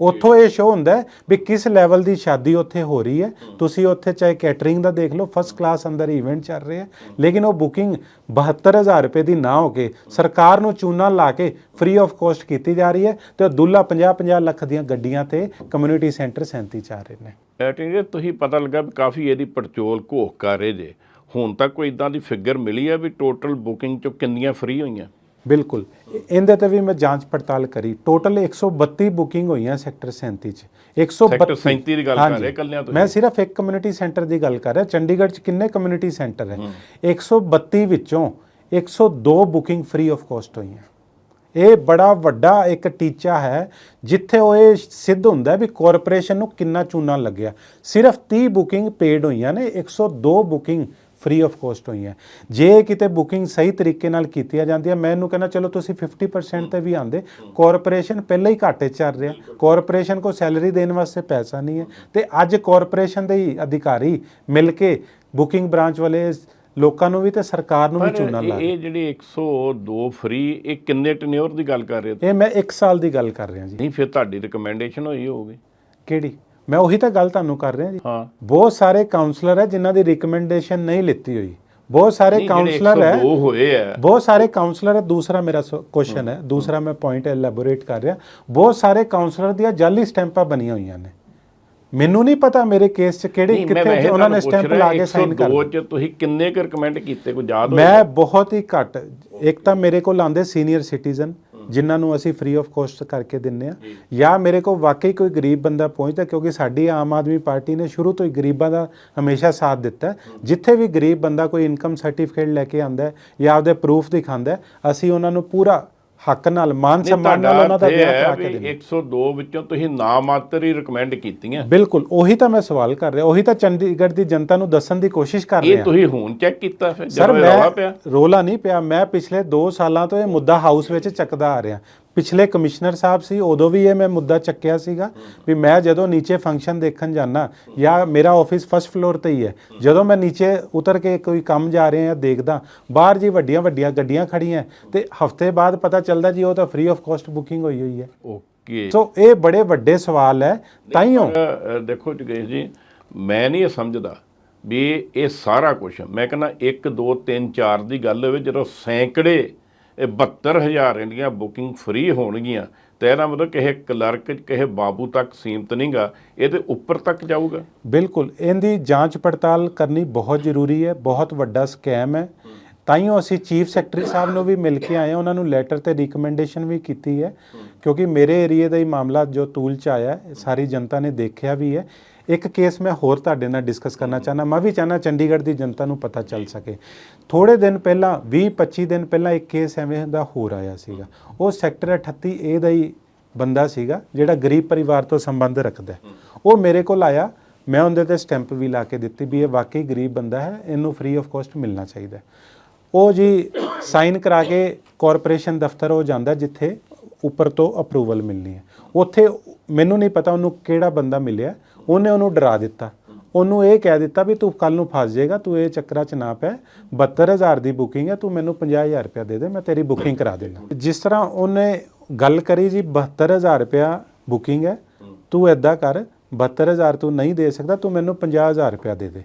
ਉੱਥੋਂ ਇਹ ਸ਼ੋ ਹੁੰਦਾ ਵੀ ਕਿਸ ਲੈਵਲ ਦੀ ਸ਼ਾਦੀ ਉੱਥੇ ਹੋ ਰਹੀ ਹੈ। ਤੁਸੀਂ ਉੱਥੇ ਚਾਹੇ ਕੈਟਰਿੰਗ ਦਾ ਦੇਖ ਲਓ ਫਸਟ ਕਲਾਸ ਅੰਦਰ ਇਵੈਂਟ ਚੱਲ ਰਿਹਾ ਹੈ। ਲੇਕਿਨ ਉਹ ਬੁਕਿੰਗ 72000 ਰੁਪਏ ਦੀ ਨਾ ਹੋ ਕੇ ਸਰਕਾਰ ਨੂੰ ਚੂਨਾ ਲਾ ਕੇ ਫ੍ਰੀ ਆਫ ਕਾਸਟ ਕੀਤੀ ਜਾ ਰਹੀ ਹੈ ਤੇ ਉਹ ਦੁੱਲਾ 50-50 ਲੱਖ ਦੀਆਂ ਗੱਡੀਆਂ ਤੇ ਕਮਿਊਨਿਟੀ ਸੈਂਟਰ 37 ਚ ਰਹੇ ਨੇ। ਐਟਿੰਗ ਤੁਸੀਂ ਪਤਾ ਲੱਗਾ ਵੀ ਕਾਫੀ ਇਹਦੀ ਪੜਚੋਲ ਘੋਖ ਕਰ ਰਹੇ ਜੇ। ਹੁਣ ਤੱਕ ਕੋਈ ਇਦਾਂ ਦੀ ਫਿਗਰ ਮਿਲੀ ਹੈ ਵੀ ਟੋਟਲ ਬੁਕਿੰਗ ਚੋਂ ਕਿੰਨੀਆਂ ਫ੍ਰੀ ਹੋਈਆਂ? ਬਿਲਕੁਲ। ਇਹਦੇ ਤੇ ਵੀ ਮੈਂ ਜਾਂਚ ਪੜਤਾਲ ਕਰੀ। ਟੋਟਲ 132 ਬੁਕਿੰਗ ਹੋਈਆਂ ਸੈਕਟਰ 37 ਚ। 132 ਸੈਕਟਰ 37 ਦੀ ਗੱਲ ਕਰ। ਰਹੇ ਕੱਲਿਆਂ ਤੁਸੀਂ ਮੈਂ ਸਿਰਫ ਇੱਕ ਕਮਿਊਨਿਟੀ ਸੈਂਟਰ ਦੀ ਗੱਲ ਕਰ ਰਿਹਾ। ਚੰਡੀਗੜ੍ਹ ਚ ਕਿੰਨੇ ਕਮਿਊਨਿਟੀ ਸੈਂਟਰ ਹੈ? 132 ਵਿੱਚੋਂ 102 ਬੁਕਿੰਗ ਫ੍ਰੀ ਆਫ ਕਾਸਟ ਹੋਈਆਂ। ਇਹ ਬੜਾ ਵੱਡਾ ਇੱਕ ਟੀਚਾ ਹੈ ਜਿੱਥੇ ਉਹ ਇਹ ਸਿੱਧ ਹੁੰਦਾ ਵੀ ਕਾਰਪੋਰੇਸ਼ਨ ਨੂੰ ਕਿੰਨਾ ਚੂਨਾ ਲੱਗਿਆ। ਸਿਰਫ 30 ਬੁਕਿੰਗ ਪੇਡ ਹੋਈਆਂ ਨੇ 102 ਬੁਕਿੰਗ ਫ੍ਰੀ ਆਫ ਕਾਸਟ ਹੋਈਆਂ। ਜੇ ਕਿਤੇ ਬੁਕਿੰਗ ਸਹੀ ਤਰੀਕੇ ਨਾਲ ਕੀਤੀਆਂ ਜਾਂਦੀਆਂ ਮੈਂ ਇਹਨੂੰ ਕਹਿੰਦਾ ਚਲੋ ਤੁਸੀਂ 50% ਤੇ ਵੀ ਆਂਦੇ ਕਾਰਪੋਰੇਸ਼ਨ ਪਹਿਲਾਂ ਹੀ ਘਾਟੇ ਚੱਲ ਰਿਹਾ। ਕਾਰਪੋਰੇਸ਼ਨ ਕੋ ਸੈਲਰੀ ਦੇਣ ਵਾਸਤੇ ਪੈਸਾ ਨਹੀਂ ਹੈ। ਤੇ ਅੱਜ ਕਾਰਪੋਰੇਸ਼ਨ ਦੇ ਹੀ ਅਧਿਕਾਰੀ ਮਿਲ ਕੇ ਬੁਕਿੰਗ ਬ੍ਰਾਂਚ ਵਾਲੇ ਲੋਕਾਂ ਨੂੰ ਵੀ ਤੇ ਸਰਕਾਰ ਨੂੰ ਵੀ ਪਰ ਚੂਨਾ ਲਾ ਇਹ ਜਿਹੜੀ 102 ਫ੍ਰੀ ਇਹ ਕਿੰਨੇ ਟਨਿਓਰ ਦੀ ਗੱਲ ਕਰ ਰਹੇ ਹੋ? ਇਹ ਮੈਂ 1 ਸਾਲ ਦੀ ਗੱਲ ਕਰ ਰਿਹਾ ਜੀ। ਨਹੀਂ ਫਿਰ ਤੁਹਾਡੀ ਰਿਕਮੈਂਡੇਸ਼ਨ ਹੋਈ ਹੋਊਗੀ। ਕਿਹੜੀ? ਮੈਂ ਉਹੀ ਤਾਂ ਗੱਲ ਤੁਹਾਨੂੰ ਕਰ ਰਿਹਾ ਜੀ। ਹਾਂ। ਬਹੁਤ ਸਾਰੇ ਕਾਉਂਸਲਰ ਹੈ ਜਿਨ੍ਹਾਂ ਦੀ ਰਿਕਮੈਂਡੇਸ਼ਨ ਨਹੀਂ ਲਿੱਤੀ ਹੋਈ। ਬਹੁਤ ਸਾਰੇ ਕਾਉਂਸਲਰ ਹੈ 102 ਹੋਏ ਆ। ਬਹੁਤ ਸਾਰੇ ਕਾਉਂਸਲਰ ਹੈ ਦੂਸਰਾ ਮੇਰਾ ਕੁਐਸਚਨ ਹੈ ਦੂਸਰਾ ਮੈਂ ਪੁਆਇੰਟ ਐਲੈਬੋਰੇਟ ਕਰ ਰਿਹਾ। ਬਹੁਤ ਸਾਰੇ ਕਾਉਂਸਲਰ ਦੀਆਂ ਜਾਲੀ ਸਟੈਂਪਾਂ ਬਣੀਆਂ ਹੋਈਆਂ ਨੇ। ਮੈਨੂੰ ਨਹੀਂ ਪਤਾ ਮੇਰੇ ਕੇਸ 'ਚ ਕਿਹੜੀ ਕਿੱਥੇ ਉਹਨਾਂ ਨੇ ਸਟੈਂਪ ਲਾ ਕੇ ਸਾਈਨ ਕਰ 102 ਚ ਤੁਸੀਂ ਕਿੰਨੇ ਕੁ ਰეკਮੈਂਡ ਕੀਤੇ? ਕੋਈ ਯਾਦ ਹੋਵੇ ਮੈਂ ਬਹੁਤ ਹੀ ਘੱਟ ਇੱਕ ਤਾਂ ਮੇਰੇ ਕੋਲ ਆਂਦੇ ਸੀਨੀਅਰ ਸਿਟੀਜ਼ਨ ਜਿਨ੍ਹਾਂ ਨੂੰ ਅਸੀਂ ਫ੍ਰੀ ਆਫ ਕਾਸਟ ਕਰਕੇ ਦਿੰਨੇ ਆ ਜਾਂ। ਮੇਰੇ ਕੋਲ ਵਾਕਈ ਕੋਈ ਗਰੀਬ ਬੰਦਾ ਪਹੁੰਚਦਾ ਕਿਉਂਕਿ ਸਾਡੀ ਆਮ ਆਦਮੀ ਪਾਰਟੀ ਨੇ ਸ਼ੁਰੂ ਤੋਂ ਹੀ ਗਰੀਬਾਂ ਦਾ ਹਮੇਸ਼ਾ ਸਾਥ ਦਿੱਤਾ। ਜਿੱਥੇ ਵੀ ਗਰੀਬ ਬੰਦਾ ਕੋਈ ਇਨਕਮ ਸਰਟੀਫਿਕੇਟ ਲੈ ਕੇ ਆਂਦਾ ਹੈ ਜਾਂ ਆਪਦੇ ਪ੍ਰੂਫ ਦਿਖਾਉਂਦਾ ਹੈ, ਅਸੀਂ ਉਹਨਾਂ ਨੂੰ ਪੂਰਾ ਹੱਕ ਨਾਲ ਮਾਨ ਸਨਮਾਨ ਨਾਲ ਉਹਨਾਂ ਦਾ ਇਹ ਵਿਆਹ ਕਰਾ ਕੇ ਦਿੰਦੇ 102 ਵਿੱਚੋਂ ਤੁਸੀਂ ਨਾ ਮਾਤਰ ਹੀ ਰეკਮੈਂਡ ਕੀਤੀਆਂ। ਬਿਲਕੁਲ ਉਹੀ ਤਾਂ ਮੈਂ ਸਵਾਲ ਕਰ ਰਿਹਾ ਉਹੀ ਤਾਂ ਚੰਡੀਗੜ੍ਹ ਦੀ ਜਨਤਾ ਨੂੰ ਦੱਸਣ ਦੀ ਕੋਸ਼ਿਸ਼ ਕਰ ਇਹ ਰਿਹਾ। ਤੁਸੀਂ ਹੁਣ ਚੈੱਕ ਕੀਤਾ ਫਿਰ ਜਦੋਂ ਇਹ ਰੌਲਾ ਪਿਆ। ਰੋਲਾ ਨਹੀਂ ਪਿਆ ਮੈਂ ਪਿਛਲੇ 2 ਸਾਲਾਂ ਤੋਂ ਇਹ ਮੁੱਦਾ ਹਾਊਸ ਵਿੱਚ ਚੱਕਦਾ ਆ ਰਿਹਾ। ਪਿਛਲੇ ਕਮਿਸ਼ਨਰ ਸਾਹਿਬ ਸੀ ਉਦੋਂ ਵੀ ਇਹ ਮੈਂ ਮੁੱਦਾ ਚੱਕਿਆ ਸੀਗਾ ਵੀ ਮੈਂ ਜਦੋਂ ਨੀਚੇ ਫੰਕਸ਼ਨ ਦੇਖਣ ਜਾਣਾ ਜਾਂ ਮੇਰਾ ਆਫਿਸ ਫਸਟ ਫਲੋਰ ਤੇ ਹੀ ਹੈ ਜਦੋਂ ਮੈਂ ਨੀਚੇ ਉਤਰ ਕੇ ਕੋਈ ਕੰਮ ਜਾ ਰਿਹਾ ਜਾਂ ਦੇਖਦਾ ਬਾਹਰ ਜੀ ਵੱਡੀਆਂ ਵੱਡੀਆਂ ਗੱਡੀਆਂ ਖੜੀਆਂ ਤੇ ਹਫ਼ਤੇ ਬਾਅਦ ਪਤਾ ਚੱਲਦਾ ਜੀ ਉਹ ਤਾਂ ਫ੍ਰੀ ਆਫ ਕਾਸਟ ਬੁਕਿੰਗ ਹੋਈ ਹੋਈ ਹੈ। ਓਕੇ ਸੋ ਇਹ ਬੜੇ ਵੱਡੇ ਸਵਾਲ ਹੈ ਤਾਈਓ ਪਰ, ਅ, ਦੇਖੋ ਜਗੇਸ਼ ਜੀ ਮੈਂ ਨਹੀਂ ਸਮਝਦਾ ਵੀ ਇਹ ਸਾਰਾ ਕੁਝ ਮੈਂ ਕਹਿੰਦਾ 1 2 3 4 ਦੀ ਗੱਲ ਹੋਵੇ ਜਦੋਂ ਸੈਂਕੜੇ ਇਹ 72000 ਇੰਡੀਆਂ ਬੁਕਿੰਗ ਫ੍ਰੀ ਹੋਣਗੀਆਂ, ਤੇ ਇਹਦਾ ਮਤਲਬ ਕਿਸੇ ਕਲਰਕ, ਕਿਸੇ ਬਾਬੂ ਤੱਕ ਸੀਮਤ ਨਹੀਂਗਾ, ਇਹ ਤੇ ਉੱਪਰ ਤੱਕ ਜਾਊਗਾ। ਬਿਲਕੁਲ, ਇਹਦੀ ਜਾਂਚ ਪੜਤਾਲ ਕਰਨੀ ਬਹੁਤ ਜ਼ਰੂਰੀ ਹੈ, ਬਹੁਤ ਵੱਡਾ ਸਕੈਮ ਹੈ। ਤਾਈਓ ਅਸੀਂ ਚੀਫ ਸੈਕਟਰੀ ਸਾਹਿਬ ਨੂੰ ਵੀ ਮਿਲ ਕੇ ਆਏ ਹਾਂ, ਉਹਨਾਂ ਨੂੰ ਲੈਟਰ ਤੇ ਰਿਕਮੈਂਡੇਸ਼ਨ ਵੀ ਕੀਤੀ ਹੈ ਕਿਉਂਕਿ ਮੇਰੇ ਏਰੀਏ ਦਾ ਹੀ ਮਾਮਲਾ ਜੋ ਤੂਲ ਚ ਆਇਆ ਸਾਰੀ ਜਨਤਾ ਨੇ ਦੇਖਿਆ ਵੀ ਹੈ। ਇੱਕ ਕੇਸ ਮੈਂ ਹੋਰ ਤੁਹਾਡੇ ਨਾਲ ਡਿਸਕਸ ਕਰਨਾ ਚਾਹਨਾ ਮੈਂ ਵੀ ਚਾਹਨਾ ਚੰਡੀਗੜ੍ਹ ਦੀ ਜਨਤਾ ਨੂੰ ਪਤਾ ਚੱਲ ਸਕੇ। ਥੋੜੇ ਦਿਨ ਪਹਿਲਾਂ 20 25 ਦਿਨ ਪਹਿਲਾਂ ਇੱਕ ਕੇਸ ਐਵੇਂ ਦਾ ਹੋਰ ਆਇਆ ਸੀਗਾ। ਉਹ ਸੈਕਟਰ 38 ਏ ਦਾ ਹੀ ਬੰਦਾ ਸੀਗਾ ਜਿਹੜਾ ਗਰੀਬ ਪਰਿਵਾਰ ਤੋਂ ਸੰਬੰਧ ਰੱਖਦਾ ਉਹ ਮੇਰੇ ਕੋਲ ਆਇਆ ਮੈਂ ਉਹਦੇ ਤੇ ਸਟੈਂਪ ਵੀ ਲਾ ਕੇ ਦਿੱਤੀ ਵੀ ਇਹ ਵਾਕਈ ਗਰੀਬ ਬੰਦਾ ਹੈ ਇਹਨੂੰ ਫ੍ਰੀ ਆਫ ਕਾਸਟ ਮਿਲਣਾ ਚਾਹੀਦਾ ਉਹ ਜੀ ਸਾਈਨ ਕਰਾ ਕੇ ਕਾਰਪੋਰੇਸ਼ਨ ਦਫ਼ਤਰ ਉਹ ਜਾਂਦਾ ਜਿੱਥੇ ਉੱਪਰ ਤੋਂ ਅਪਰੂਵਲ ਮਿਲਣੀ ਹੈ। ਉੱਥੇ ਮੈਨੂੰ ਨਹੀਂ ਪਤਾ ਉਹਨੂੰ ਕਿਹੜਾ ਬੰਦਾ ਮਿਲਿਆ। ਉਹਨੇ ਉਹਨੂੰ ਡਰਾ ਦਿੱਤਾ। ਉਹਨੂੰ ਇਹ ਕਹਿ ਦਿੱਤਾ ਵੀ ਤੂੰ ਕੱਲ ਨੂੰ ਫਸ ਜਾਏਗਾ, ਤੂੰ ਇਹ ਚੱਕਰਾਂ 'ਚ ਨਾ ਪੈ। 72000 ਦੀ ਬੁਕਿੰਗ ਹੈ, ਤੂੰ ਮੈਨੂੰ 50000 ਰੁਪਇਆ ਦੇ ਦੇ, ਮੈਂ ਤੇਰੀ ਬੁਕਿੰਗ ਕਰਾ ਦੇਣਾ ਜਿਸ ਤਰ੍ਹਾਂ ਉਹਨੇ ਗੱਲ ਕਰੀ ਜੀ 72000 ਰੁਪਇਆ ਬੁਕਿੰਗ ਹੈ, ਤੂੰ ਐਦਾਂ ਕਰ 72000 ਤੂੰ ਨਹੀਂ ਦੇ ਸਕਦਾ, ਤੂੰ ਮੈਨੂੰ 50000 ਰੁਪਇਆ ਦੇ ਦੇ।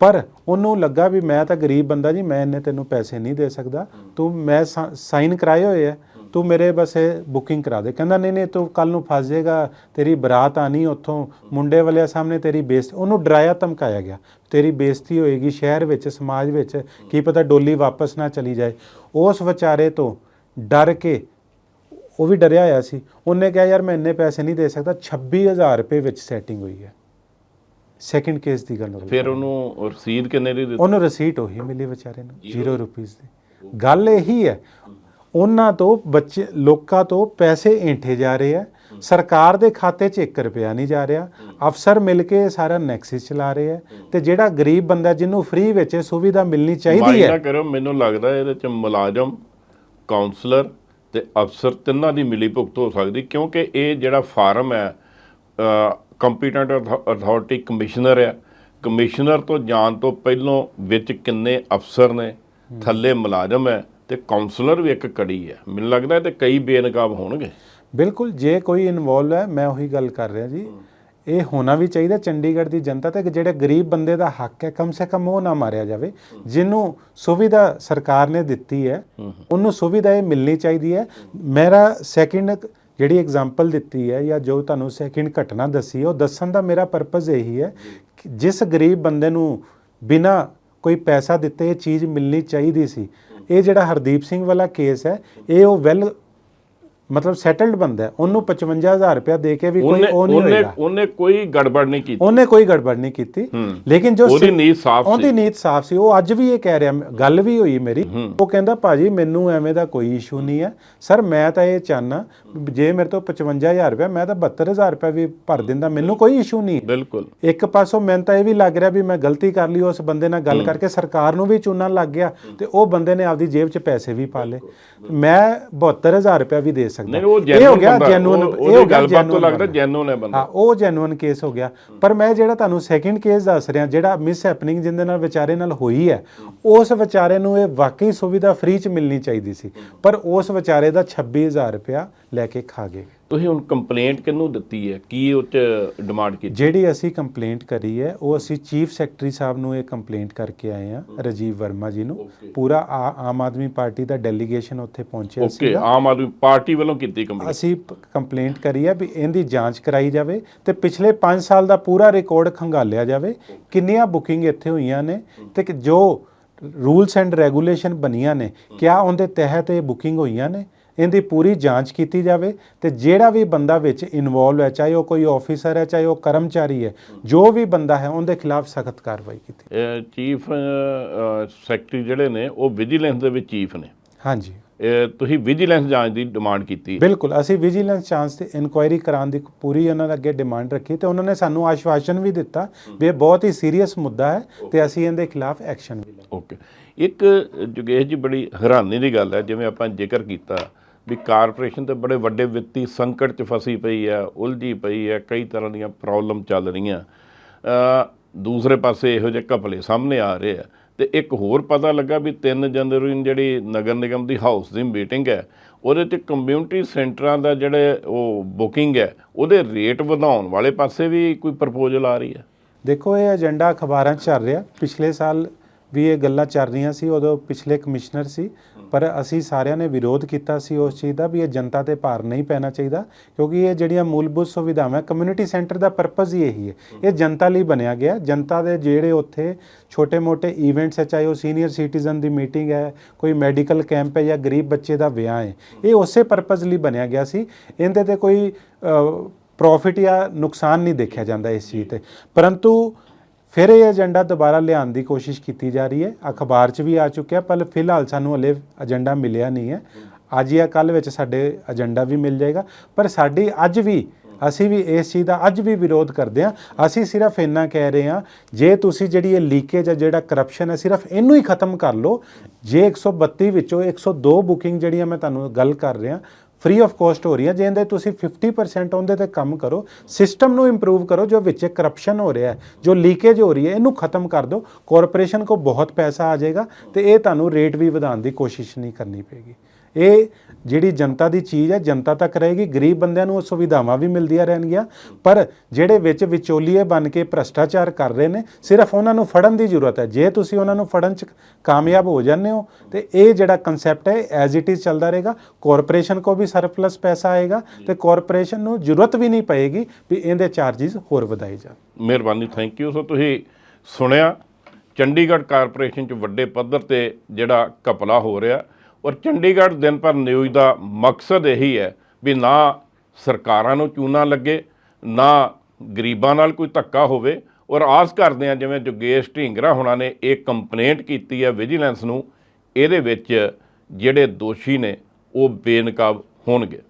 ਪਰ ਉਹਨੂੰ ਲੱਗਾ ਵੀ ਮੈਂ ਤਾਂ ਗਰੀਬ ਬੰਦਾ ਜੀ, ਮੈਂ ਇੰਨੇ ਤੈਨੂੰ ਪੈਸੇ ਨਹੀਂ ਦੇ ਸਕਦਾ। ਤੂੰ ਮੈਂ ਸਾਈਨ ਕਰਾਏ ਹੋਏ ਆ। ਤੂੰ ਮੇਰੇ ਬਸ ਇਹ ਬੁਕਿੰਗ ਕਰਾ ਦੇ। ਕਹਿੰਦਾ, ਨਹੀਂ ਨਹੀਂ, ਤੂੰ ਕੱਲ ਨੂੰ ਫਸ ਜਾਏਗਾ। ਤੇਰੀ ਬਰਾਤ ਆਣੀ ਉੱਥੋਂ, ਮੁੰਡੇ ਵਾਲਿਆਂ ਸਾਹਮਣੇ ਤੇਰੀ ਬੇਇੱਜ਼ਤੀ ਉਹਨੂੰ ਡਰਾਇਆ ਧਮਕਾਇਆ ਗਿਆ। ਤੇਰੀ ਬੇਇੱਜ਼ਤੀ ਹੋਏਗੀ ਸ਼ਹਿਰ ਵਿੱਚ, ਸਮਾਜ ਵਿੱਚ। ਕੀ ਪਤਾ ਡੋਲੀ ਵਾਪਸ ਨਾ ਚਲੀ ਜਾਏ। ਉਸ ਵਿਚਾਰੇ ਤੋਂ ਡਰ ਕੇ ਉਹ ਵੀ ਡਰਿਆ ਹੋਇਆ ਸੀ। ਉਹਨੇ ਕਿਹਾ, ਯਾਰ, ਮੈਂ ਇੰਨੇ ਪੈਸੇ ਨਹੀਂ ਦੇ ਸਕਦਾ। 26000 ਰੁਪਏ ਵਿੱਚ ਸੈਟਿੰਗ ਹੋਈ ਹੈ। ਸੈਕਿੰਡ ਕੇਸ ਦੀ ਗੱਲ ਹੋ ਫਿਰ ਉਹਨੂੰ ਰਸੀਦ ਕਿੰਨੇ ਦੀ ਦਿੱਤੀ? ਉਹਨੂੰ ਰਸੀਟ ਉਹੀ ਮਿਲੀ ਵਿਚਾਰੇ ਨੂੰ 0 ਰੁਪੀਸ ਦੀ। ਗੱਲ ਇਹੀ ਹੈ ਉਹਨਾਂ ਤੋਂ ਬੱਚੇ ਲੋਕਾਂ ਤੋਂ ਪੈਸੇ ਐਂਠੇ ਜਾ ਰਹੇ ਆ। ਸਰਕਾਰ ਦੇ ਖਾਤੇ 'ਚ 1 ਰੁਪਿਆ ਨਹੀਂ ਜਾ ਰਿਹਾ। ਅਫਸਰ ਮਿਲ ਕੇ ਸਾਰਾ ਨੈਕਸਿਸ ਚਲਾ ਰਹੇ ਆ ਤੇ ਜਿਹੜਾ ਗਰੀਬ ਬੰਦਾ ਜਿਹਨੂੰ ਫ੍ਰੀ ਵਿੱਚ ਇਹ ਸੁਵਿਧਾ ਮਿਲਣੀ ਚਾਹੀਦੀ ਹੈ। ਕਰੋ ਮੈਨੂੰ ਲੱਗਦਾ ਇਹਦੇ ਚ ਮੁਲਾਜ਼ਮ ਕਾਉਂਸਲਰ ਤੇ ਅਫਸਰ ਤਿੰਨਾਂ ਦੀ ਮਿਲੀ ਭੁਗਤ ਹੋ ਸਕਦੀ ਕਿਉਂਕਿ ਇਹ ਜਿਹੜਾ ਫਾਰਮ ਹੈ ਕੰਪੀਟੈਂਟ ਅਥਾਰਟੀ ਕਮਿਸ਼ਨਰ ਹੈ ਕਮਿਸ਼ਨਰ ਤੋਂ ਜਾਣ ਤੋਂ ਪਹਿਲਾਂ ਵਿੱਚ ਕਿੰਨੇ ਅਫਸਰ ਨੇ ਥੱਲੇ ਮੁਲਾਜ਼ਮ ਹੈ ਤੇ ਕਾਉਂਸਲਰ ਵੀ ਇੱਕ ਕੜੀ ਹੈ। ਮੈਨੂੰ ਲੱਗਦਾ ਤੇ ਕਈ ਬੇਨਕਾਬ ਹੋਣਗੇ। ਬਿਲਕੁਲ ਜੇ ਕੋਈ ਇਨਵੋਲਵ ਹੈ ਮੈਂ ਉਹੀ ਗੱਲ ਕਰ ਰਿਹਾ ਜੀ। ਇਹ ਹੋਣਾ ਵੀ ਚਾਹੀਦਾ ਚੰਡੀਗੜ੍ਹ ਦੀ ਜਨਤਾ ਤੇ ਜਿਹੜੇ ਗਰੀਬ ਬੰਦੇ ਦਾ ਹੱਕ ਹੈ ਕਮ ਸੇ ਕਮ ਉਹ ਨਾ ਮਾਰਿਆ ਜਾਵੇ। ਜਿਹਨੂੰ ਸੁਵਿਧਾ ਸਰਕਾਰ ਨੇ ਦਿੱਤੀ ਹੈ ਉਹਨੂੰ ਸੁਵਿਧਾ ਇਹ ਮਿਲਣੀ ਚਾਹੀਦੀ ਹੈ। ਮੇਰਾ ਸੈਕਿੰਡ ਜਿਹੜੀ ਐਗਜ਼ਾਮਪਲ ਦਿੱਤੀ ਹੈ ਜਾਂ ਜੋ ਤੁਹਾਨੂੰ ਸੈਕਿੰਡ ਘਟਨਾ ਦੱਸੀ ਹੈ, ਉਹ ਦੱਸਣ ਦਾ ਮੇਰਾ ਪਰਪਸ ਇਹੀ ਹੈ ਕਿ ਜਿਸ ਗਰੀਬ ਬੰਦੇ ਨੂੰ ਬਿਨਾ ਕੋਈ ਪੈਸਾ ਦਿੱਤੇ ਇਹ ਚੀਜ਼ ਮਿਲਣੀ ਚਾਹੀਦੀ ਸੀ, ਇਹ ਜਿਹੜਾ ਹਰਦੀਪ ਸਿੰਘ ਵਾਲਾ ਕੇਸ ਹੈ, ਇਹ ਉਹ ਵੈਲ ਮਤਲਬ ਸੈਟਲਡ ਬੰਦਾ ਹੈ। ਉਹਨੂੰ 55000 ਰੁਪਇਆ ਦੇ ਕੇ ਵੀ ਕੋਈ ਉਹ ਨਹੀਂ ਹੋਏਗਾ। ਉਹਨੇ ਕੋਈ ਗੜਬੜ ਨਹੀਂ ਕੀਤੀ। ਉਹਨੇ ਕੋਈ ਗੜਬੜ ਨਹੀਂ ਕੀਤੀ। ਲੇਕਿਨ ਜੋ ਉਹਦੀ ਨੀਤ ਸਾਫ਼ ਸੀ। ਉਹਦੀ ਨੀਤ ਸਾਫ਼ ਸੀ। ਉਹ ਅੱਜ ਵੀ ਇਹ ਕਹਿ ਰਿਹਾ ਗੱਲ ਵੀ ਹੋਈ ਮੇਰੀ। ਉਹ ਕਹਿੰਦਾ ਭਾਜੀ ਮੈਨੂੰ ਐਵੇਂ ਦਾ ਕੋਈ ਇਸ਼ੂ ਨਹੀਂ ਹੈ। ਸਰ ਮੈਂ ਤਾਂ ਇਹ ਚਾਹਨਾ ਜੇ ਮੇਰੇ ਤੋਂ 55000 ਰੁਪਇਆ ਮੈਂ ਤਾਂ 72000 ਰੁਪਇਆ ਵੀ ਭਰ ਦਿੰਦਾ। ਮੈਨੂੰ ਕੋਈ ਇਸ਼ੂ ਨਹੀਂ ਬਿਲਕੁਲ। ਇੱਕ ਪਾਸੋਂ ਮੈਨੂੰ ਤਾਂ ਇਹ ਵੀ ਲੱਗ ਰਿਹਾ ਵੀ ਮੈਂ ਗਲਤੀ ਕਰ ਲਈ ਉਸ ਬੰਦੇ ਨਾਲ ਗੱਲ ਕਰਕੇ ਸਰਕਾਰ ਨੂੰ ਵੀ ਚੂਨਾ ਲੱਗ ਗਿਆ ਤੇ ਉਹ ਬੰਦੇ ਨੇ ਆਪਦੀ ਜੇਬ 'ਚ ਪੈਸੇ ਵੀ ਪਾ ਲਏ। ਮੈਂ 72000 ਰੁਪਇਆ ਵੀ ਦੇ ਸਕਦਾ। ਨਹੀਂ ਉਹ ਇਹ ਹੋ ਜੈਨੂਨ ਗਿਆ ਉਹ- ਇਹ ਹੋ ਗਿਆ ਗੱਲਬਾਤ ਤੋਂ ਲੱਗਦਾ। ਜੈਨੂਨ ਹੈ ਬੰਦਾ। ਹਾਂ ਉਹ ਜੈਨੂਇਨ ਕੇਸ ਹੋ ਗਿਆ। ਪਰ ਮੈਂ ਜਿਹੜਾ ਤੁਹਾਨੂੰ ਸੈਕਿੰਡ ਕੇਸ ਦੱਸ ਰਿਹਾ ਜਿਹੜਾ ਮਿਸ ਹੈਪਨਿੰਗ ਜਿੰਦੇ ਨਾਲ ਵਿਚਾਰੇ ਨਾਲ ਹੋਈ ਹੈ ਉਸ ਵਿਚਾਰੇ ਨੂੰ ਇਹ ਵਾਕਈ ਸੁਵਿਧਾ ਫ੍ਰੀ ਚ ਮਿਲਣੀ ਚਾਹੀਦੀ ਸੀ। ਪਰ ਉਸ ਵਿਚਾਰੇ ਦਾ 26000 ਰੁਪਇਆ ਲੈ ਕੇ ਖਾ ਗਏ। ਤੁਸੀਂ ਹੁਣ ਕੰਪਲੇਂਟ ਕਿਹਨੂੰ ਦਿੱਤੀ ਹੈ? ਕੀ ਉਹ ਚ ਡਿਮਾਂਡ ਕੀਤੀ? ਜਿਹੜੀ ਅਸੀਂ ਕੰਪਲੇਂਟ ਕਰੀ ਹੈ ਉਹ ਅਸੀਂ ਚੀਫ ਸੈਕਟਰੀ ਸਾਹਿਬ ਨੂੰ ਇਹ ਕੰਪਲੇਂਟ ਕਰਕੇ ਆਏ ਆ ਰਾਜੀਵ ਵਰਮਾ ਜੀ ਨੂੰ। ਪੂਰਾ ਆਮ ਆਦਮੀ ਪਾਰਟੀ ਦਾ ਡੈਲੀਗੇਸ਼ਨ ਉੱਥੇ ਪਹੁੰਚਿਆ ਓਕੇ ਸੀਗਾ। ਆਮ ਆਦਮੀ ਪਾਰਟੀ ਵੱਲੋਂ ਕੀਤੀ ਕੰਪਲੇਂਟ ਅਸੀਂ ਕੰਪਲੇਂਟ ਕਰੀ ਹੈ ਵੀ ਇਹਦੀ ਜਾਂਚ ਕਰਾਈ ਜਾਵੇ ਤੇ ਪਿਛਲੇ 5 ਸਾਲ ਦਾ ਪੂਰਾ ਰਿਕਾਰਡ ਖੰਗਾਲਿਆ ਜਾਵੇ। ਕਿੰਨੀਆਂ ਬੁਕਿੰਗ ਇੱਥੇ ਹੋਈਆਂ ਨੇ ਤੇ ਕਿ ਜੋ ਰੂਲਸ ਐਂਡ ਰੈਗੂਲੇਸ਼ਨ ਬਣੀਆਂ ਨੇ ਕਿਆ ਉਹਦੇ ਤਹਿਤ ਇਹ ਬੁਕਿੰਗ ਹੋਈਆਂ ਨੇ? ਇਹਦੀ ਪੂਰੀ ਜਾਂਚ ਕੀਤੀ ਜਾਵੇ ਤੇ ਜਿਹੜਾ ਵੀ ਬੰਦਾ ਵਿੱਚ ਇਨਵੋਲਵ ਹੈ ਚਾਹੇ ਉਹ ਕੋਈ ਆਫੀਸਰ ਹੈ ਚਾਹੇ ਉਹ ਕਰਮਚਾਰੀ ਹੈ ਜੋ ਵੀ ਬੰਦਾ ਹੈ ਉਹਦੇ ਖਿਲਾਫ ਸਖਤ ਕਾਰਵਾਈ ਕੀਤੀ। ਚੀਫ ਸੈਕਟਰੀ ਜਿਹੜੇ ਨੇ ਉਹ ਵਿਜੀਲੈਂਸ ਦੇ ਵਿੱਚ ਚੀਫ ਨੇ। ਹਾਂਜੀ। ਇਹ ਤੁਸੀਂ ਵਿਜੀਲੈਂਸ ਜਾਂਚ ਦੀ ਡਿਮਾਂਡ ਕੀਤੀ ਬਿਲਕੁਲ ਅਸੀਂ ਵਿਜੀਲੈਂਸ ਚਾਂਸ ਤੇ ਇਨਕੁਆਇਰੀ ਕਰਾਉਣ ਦੀ ਪੂਰੀ ਉਹਨਾਂ ਦੇ ਅੱਗੇ ਡਿਮਾਂਡ ਰੱਖੀ ਤੇ ਉਹਨਾਂ ਨੇ ਸਾਨੂੰ ਆਸ਼ਵਾਸਨ ਵੀ ਦਿੱਤਾ ਵੀ ਇਹ ਬਹੁਤ ਹੀ ਸੀਰੀਅਸ ਮੁੱਦਾ ਹੈ ਤੇ ਅਸੀਂ ਇਹਦੇ ਖਿਲਾਫ ਐਕਸ਼ਨ ਵੀ ਲਵਾਂਗੇ। ਓਕੇ ਇੱਕ ਜੁਗੇਸ਼ ਜੀ ਬੜੀ ਹੈਰਾਨੀ ਦੀ ਗੱਲ ਹੈ ਜਿਵੇਂ ਆਪਾਂ ਜ਼ਿਕਰ ਕੀਤਾ ਵੀ ਕਾਰਪੋਰੇਸ਼ਨ ਤੇ ਬੜੇ ਵੱਡੇ ਵਿੱਤੀ ਸੰਕਟ 'ਚ ਫਸੀ ਪਈ ਹੈ ਉਲਝੀ ਪਈ ਹੈ ਕਈ ਤਰ੍ਹਾਂ ਦੀਆਂ ਪ੍ਰੋਬਲਮ ਚੱਲ ਰਹੀਆਂ। ਦੂਸਰੇ ਪਾਸੇ ਇਹੋ ਜਿਹੇ ਘਪਲੇ ਸਾਹਮਣੇ ਆ ਰਹੇ ਆ। ਤੇ ਇੱਕ ਹੋਰ ਪਤਾ ਲੱਗਾ ਵੀ 3 ਜਨਵਰੀ ਨੂੰ ਜਿਹੜੀ ਨਗਰ ਨਿਗਮ ਦੀ ਹਾਊਸ ਦੀ ਮੀਟਿੰਗ ਹੈ, ਉਹਦੇ 'ਚ ਕਮਿਊਨਿਟੀ ਸੈਂਟਰਾਂ ਦਾ ਜਿਹੜੇ ਉਹ ਬੁਕਿੰਗ ਹੈ, ਉਹਦੇ ਰੇਟ ਵਧਾਉਣ ਵਾਲੇ ਪਾਸੇ ਵੀ ਕੋਈ ਪ੍ਰਪੋਜ਼ਲ ਆ ਰਹੀ ਹੈ? ਦੇਖੋ, ਇਹ ਏਜੰਡਾ ਅਖਬਾਰਾਂ 'ਚ ਚੱਲ ਰਿਹਾ। ਪਿਛਲੇ ਸਾਲ ਵੀ ਇਹ ਗੱਲਾਂ ਚੱਲ ਰਹੀਆਂ ਸੀ, ਉਦੋਂ ਪਿਛਲੇ ਕਮਿਸ਼ਨਰ ਸੀ, ਪਰ ਅਸੀਂ ਸਾਰਿਆਂ ਨੇ ਵਿਰੋਧ ਕੀਤਾ ਸੀ ਉਸ ਚੀਜ਼ ਦਾ ਵੀ ਇਹ ਜਨਤਾ ਤੇ ਭਾਰ ਨਹੀਂ ਪੈਣਾ ਚਾਹੀਦਾ, ਕਿਉਂਕਿ ਇਹ ਜਿਹੜੀਆਂ ਮੂਲਭੂਤ ਸੁਵਿਧਾਵਾਂ ਕਮਿਊਨਿਟੀ ਸੈਂਟਰ ਦਾ ਪਰਪਸ ਹੀ ਇਹੀ ਹੈ। ਇਹ ਜਨਤਾ ਲਈ ਬਣਿਆ ਗਿਆ, ਜਨਤਾ ਦੇ ਜਿਹੜੇ ਉੱਥੇ ਛੋਟੇ-ਮੋਟੇ ਇਵੈਂਟਸ ਹੈ, ਚਾਹੇ ਉਹ ਸੀਨੀਅਰ ਸਿਟੀਜ਼ਨ ਦੀ ਮੀਟਿੰਗ ਹੈ, ਕੋਈ ਮੈਡੀਕਲ ਕੈਂਪ ਹੈ ਜਾਂ ਗਰੀਬ ਬੱਚੇ ਦਾ ਵਿਆਹ ਹੈ, ਇਹ ਉਸੇ ਪਰਪਸ ਲਈ ਬਣਿਆ ਗਿਆ ਸੀ। ਇਹਦੇ ਤੇ ਕੋਈ ਪ੍ਰੋਫਿਟ ਜਾਂ ਨੁਕਸਾਨ ਨਹੀਂ ਦੇਖਿਆ ਜਾਂਦਾ ਇਸ ਚੀਜ਼ ਤੇ। ਪਰੰਤੂ ਫਿਰ ਇਹ ਏਜੰਡਾ ਦੁਬਾਰਾ ਲਿਆਉਣ ਦੀ ਕੋਸ਼ਿਸ਼ ਕੀਤੀ ਜਾ ਰਹੀ ਹੈ। ਅਖਬਾਰ 'ਚ ਵੀ ਆ ਚੁੱਕਿਆ, ਪਰ ਫਿਲਹਾਲ ਸਾਨੂੰ ਹਲੇ ਏਜੰਡਾ ਮਿਲਿਆ ਨਹੀਂ ਹੈ। ਅੱਜ ਜਾਂ ਕੱਲ ਵਿੱਚ ਸਾਡੇ ਏਜੰਡਾ ਵੀ ਮਿਲ ਜਾਏਗਾ। ਪਰ ਸਾਡੀ ਅੱਜ ਵੀ, ਅਸੀਂ ਵੀ ਇਸ ਚੀਜ਼ ਦਾ ਅੱਜ ਵੀ ਵਿਰੋਧ ਕਰਦੇ ਹਾਂ। ਅਸੀਂ ਸਿਰਫ ਇੰਨਾ ਕਹਿ ਰਹੇ ਹਾਂ, ਜੇ ਤੁਸੀਂ ਜਿਹੜੀ ਇਹ ਲੀਕੇਜ ਹੈ ਜਿਹੜਾ ਕਰਪਸ਼ਨ ਹੈ ਸਿਰਫ ਇਹਨੂੰ ਹੀ ਖਤਮ ਕਰ ਲਓ, ਜੇ 132 ਵਿੱਚੋਂ 102 ਬੁਕਿੰਗ ਜਿਹੜੀਆਂ ਮੈਂ ਤੁਹਾਨੂੰ ਗੱਲ ਕਰ ਰਿਹਾ ਫ੍ਰੀ ਆਫ ਕਾਸਟ ਹੋ ਰਹੀ ਹੈ ਜਿਹਦੇ ਤੁਸੀਂ 50% ਉਹਦੇ ਤੇ ਕੰਮ ਕਰੋ ਸਿਸਟਮ ਨੂੰ ਇੰਪਰੂਵ ਕਰੋ, ਜੋ ਵਿੱਚ ਕਰਪਸ਼ਨ ਹੋ ਰਿਹਾ ਜੋ ਲੀਕੇਜ ਹੋ ਰਹੀ ਹੈ, ਇਹਨੂੰ ਖਤਮ ਕਰ ਦਿਓ ਕਾਰਪੋਰੇਸ਼ਨ ਕੋ ਬਹੁਤ ਪੈਸਾ ਆ ਜਾਏਗਾ ਤੇ ਇਹ ਤੁਹਾਨੂੰ ਰੇਟ ਵੀ ਵਧਾਉਣ ਦੀ ਕੋਸ਼ਿਸ਼ ਨਹੀਂ ਕਰਨੀ ਪਏਗੀ। ਇਹ ਜਿਹੜੀ ਜਨਤਾ ਦੀ ਚੀਜ਼ ਹੈ, ਜਨਤਾ ਤੱਕ ਰਹੇਗੀ, ਗਰੀਬ ਬੰਦਿਆਂ ਨੂੰ ਉਹ ਸੁਵਿਧਾਵਾਂ ਵੀ ਮਿਲਦੀਆਂ ਰਹਿਣਗੀਆਂ। ਪਰ ਜਿਹੜੇ ਵਿੱਚ ਵਿਚੋਲੀਏ ਬਣ ਕੇ ਭ੍ਰਸ਼ਟਾਚਾਰ ਕਰ ਰਹੇ ਨੇ, ਸਿਰਫ ਉਹਨਾਂ ਨੂੰ ਫੜਨ ਦੀ ਜ਼ਰੂਰਤ ਹੈ। ਜੇ ਤੁਸੀਂ ਉਹਨਾਂ ਨੂੰ ਫੜਨ ਚ ਕਾਮਯਾਬ ਹੋ ਜਾਂਦੇ ਹੋ, ਤੇ ਇਹ ਜਿਹੜਾ ਕਨਸੈਪਟ ਹੈ ਐਜ਼ ਇਟ ਇਜ਼ ਚੱਲਦਾ ਰਹੇਗਾ। ਕਾਰਪੋਰੇਸ਼ਨ ਕੋ ਵੀ ਸਰਪਲਸ ਪੈਸਾ ਆਏਗਾ ਤੇ ਕਾਰਪੋਰੇਸ਼ਨ ਨੂੰ ਜ਼ਰੂਰਤ ਵੀ ਨਹੀਂ ਪਏਗੀ ਵੀ ਇਹਦੇ ਚਾਰजेस ਹੋਰ ਵਧਾਏ ਜਾਣ। ਮਿਹਰਬਾਨੀ ਥੈਂਕ ਯੂ ਸੋ ਤੁਸੀਂ ਸੁਣਿਆ, ਚੰਡੀਗੜ੍ਹ ਕਾਰਪੋਰੇਸ਼ਨ ਚ ਵੱਡੇ ਪੱਧਰ ਤੇ ਜਿਹੜਾ ਘਪਲਾ ਹੋ ਰਿਹਾ ਔਰ ਚੰਡੀਗੜ੍ਹ ਦਿਨ ਪਰ ਨਿਊਜ਼ ਦਾ ਮਕਸਦ ਇਹੀ ਹੈ ਵੀ ਨਾ ਸਰਕਾਰਾਂ ਨੂੰ ਚੂਨਾ ਲੱਗੇ, ਨਾ ਗਰੀਬਾਂ ਨਾਲ ਕੋਈ ਧੱਕਾ ਹੋਵੇ। ਔਰ ਆਸ ਕਰਦੇ ਆ ਜਿਵੇਂ ਜੋਗੇਸ਼ ਢੀਂਗਰਾ ਹੁਣਾਂ ਨੇ ਇਹ ਕੰਪਲੇਂਟ ਕੀਤੀ ਹੈ ਵਿਜੀਲੈਂਸ ਨੂੰ, ਇਹਦੇ ਵਿੱਚ ਜਿਹੜੇ ਦੋਸ਼ੀ ਨੇ ਉਹ ਬੇਨਕਾਬ ਹੋਣਗੇ।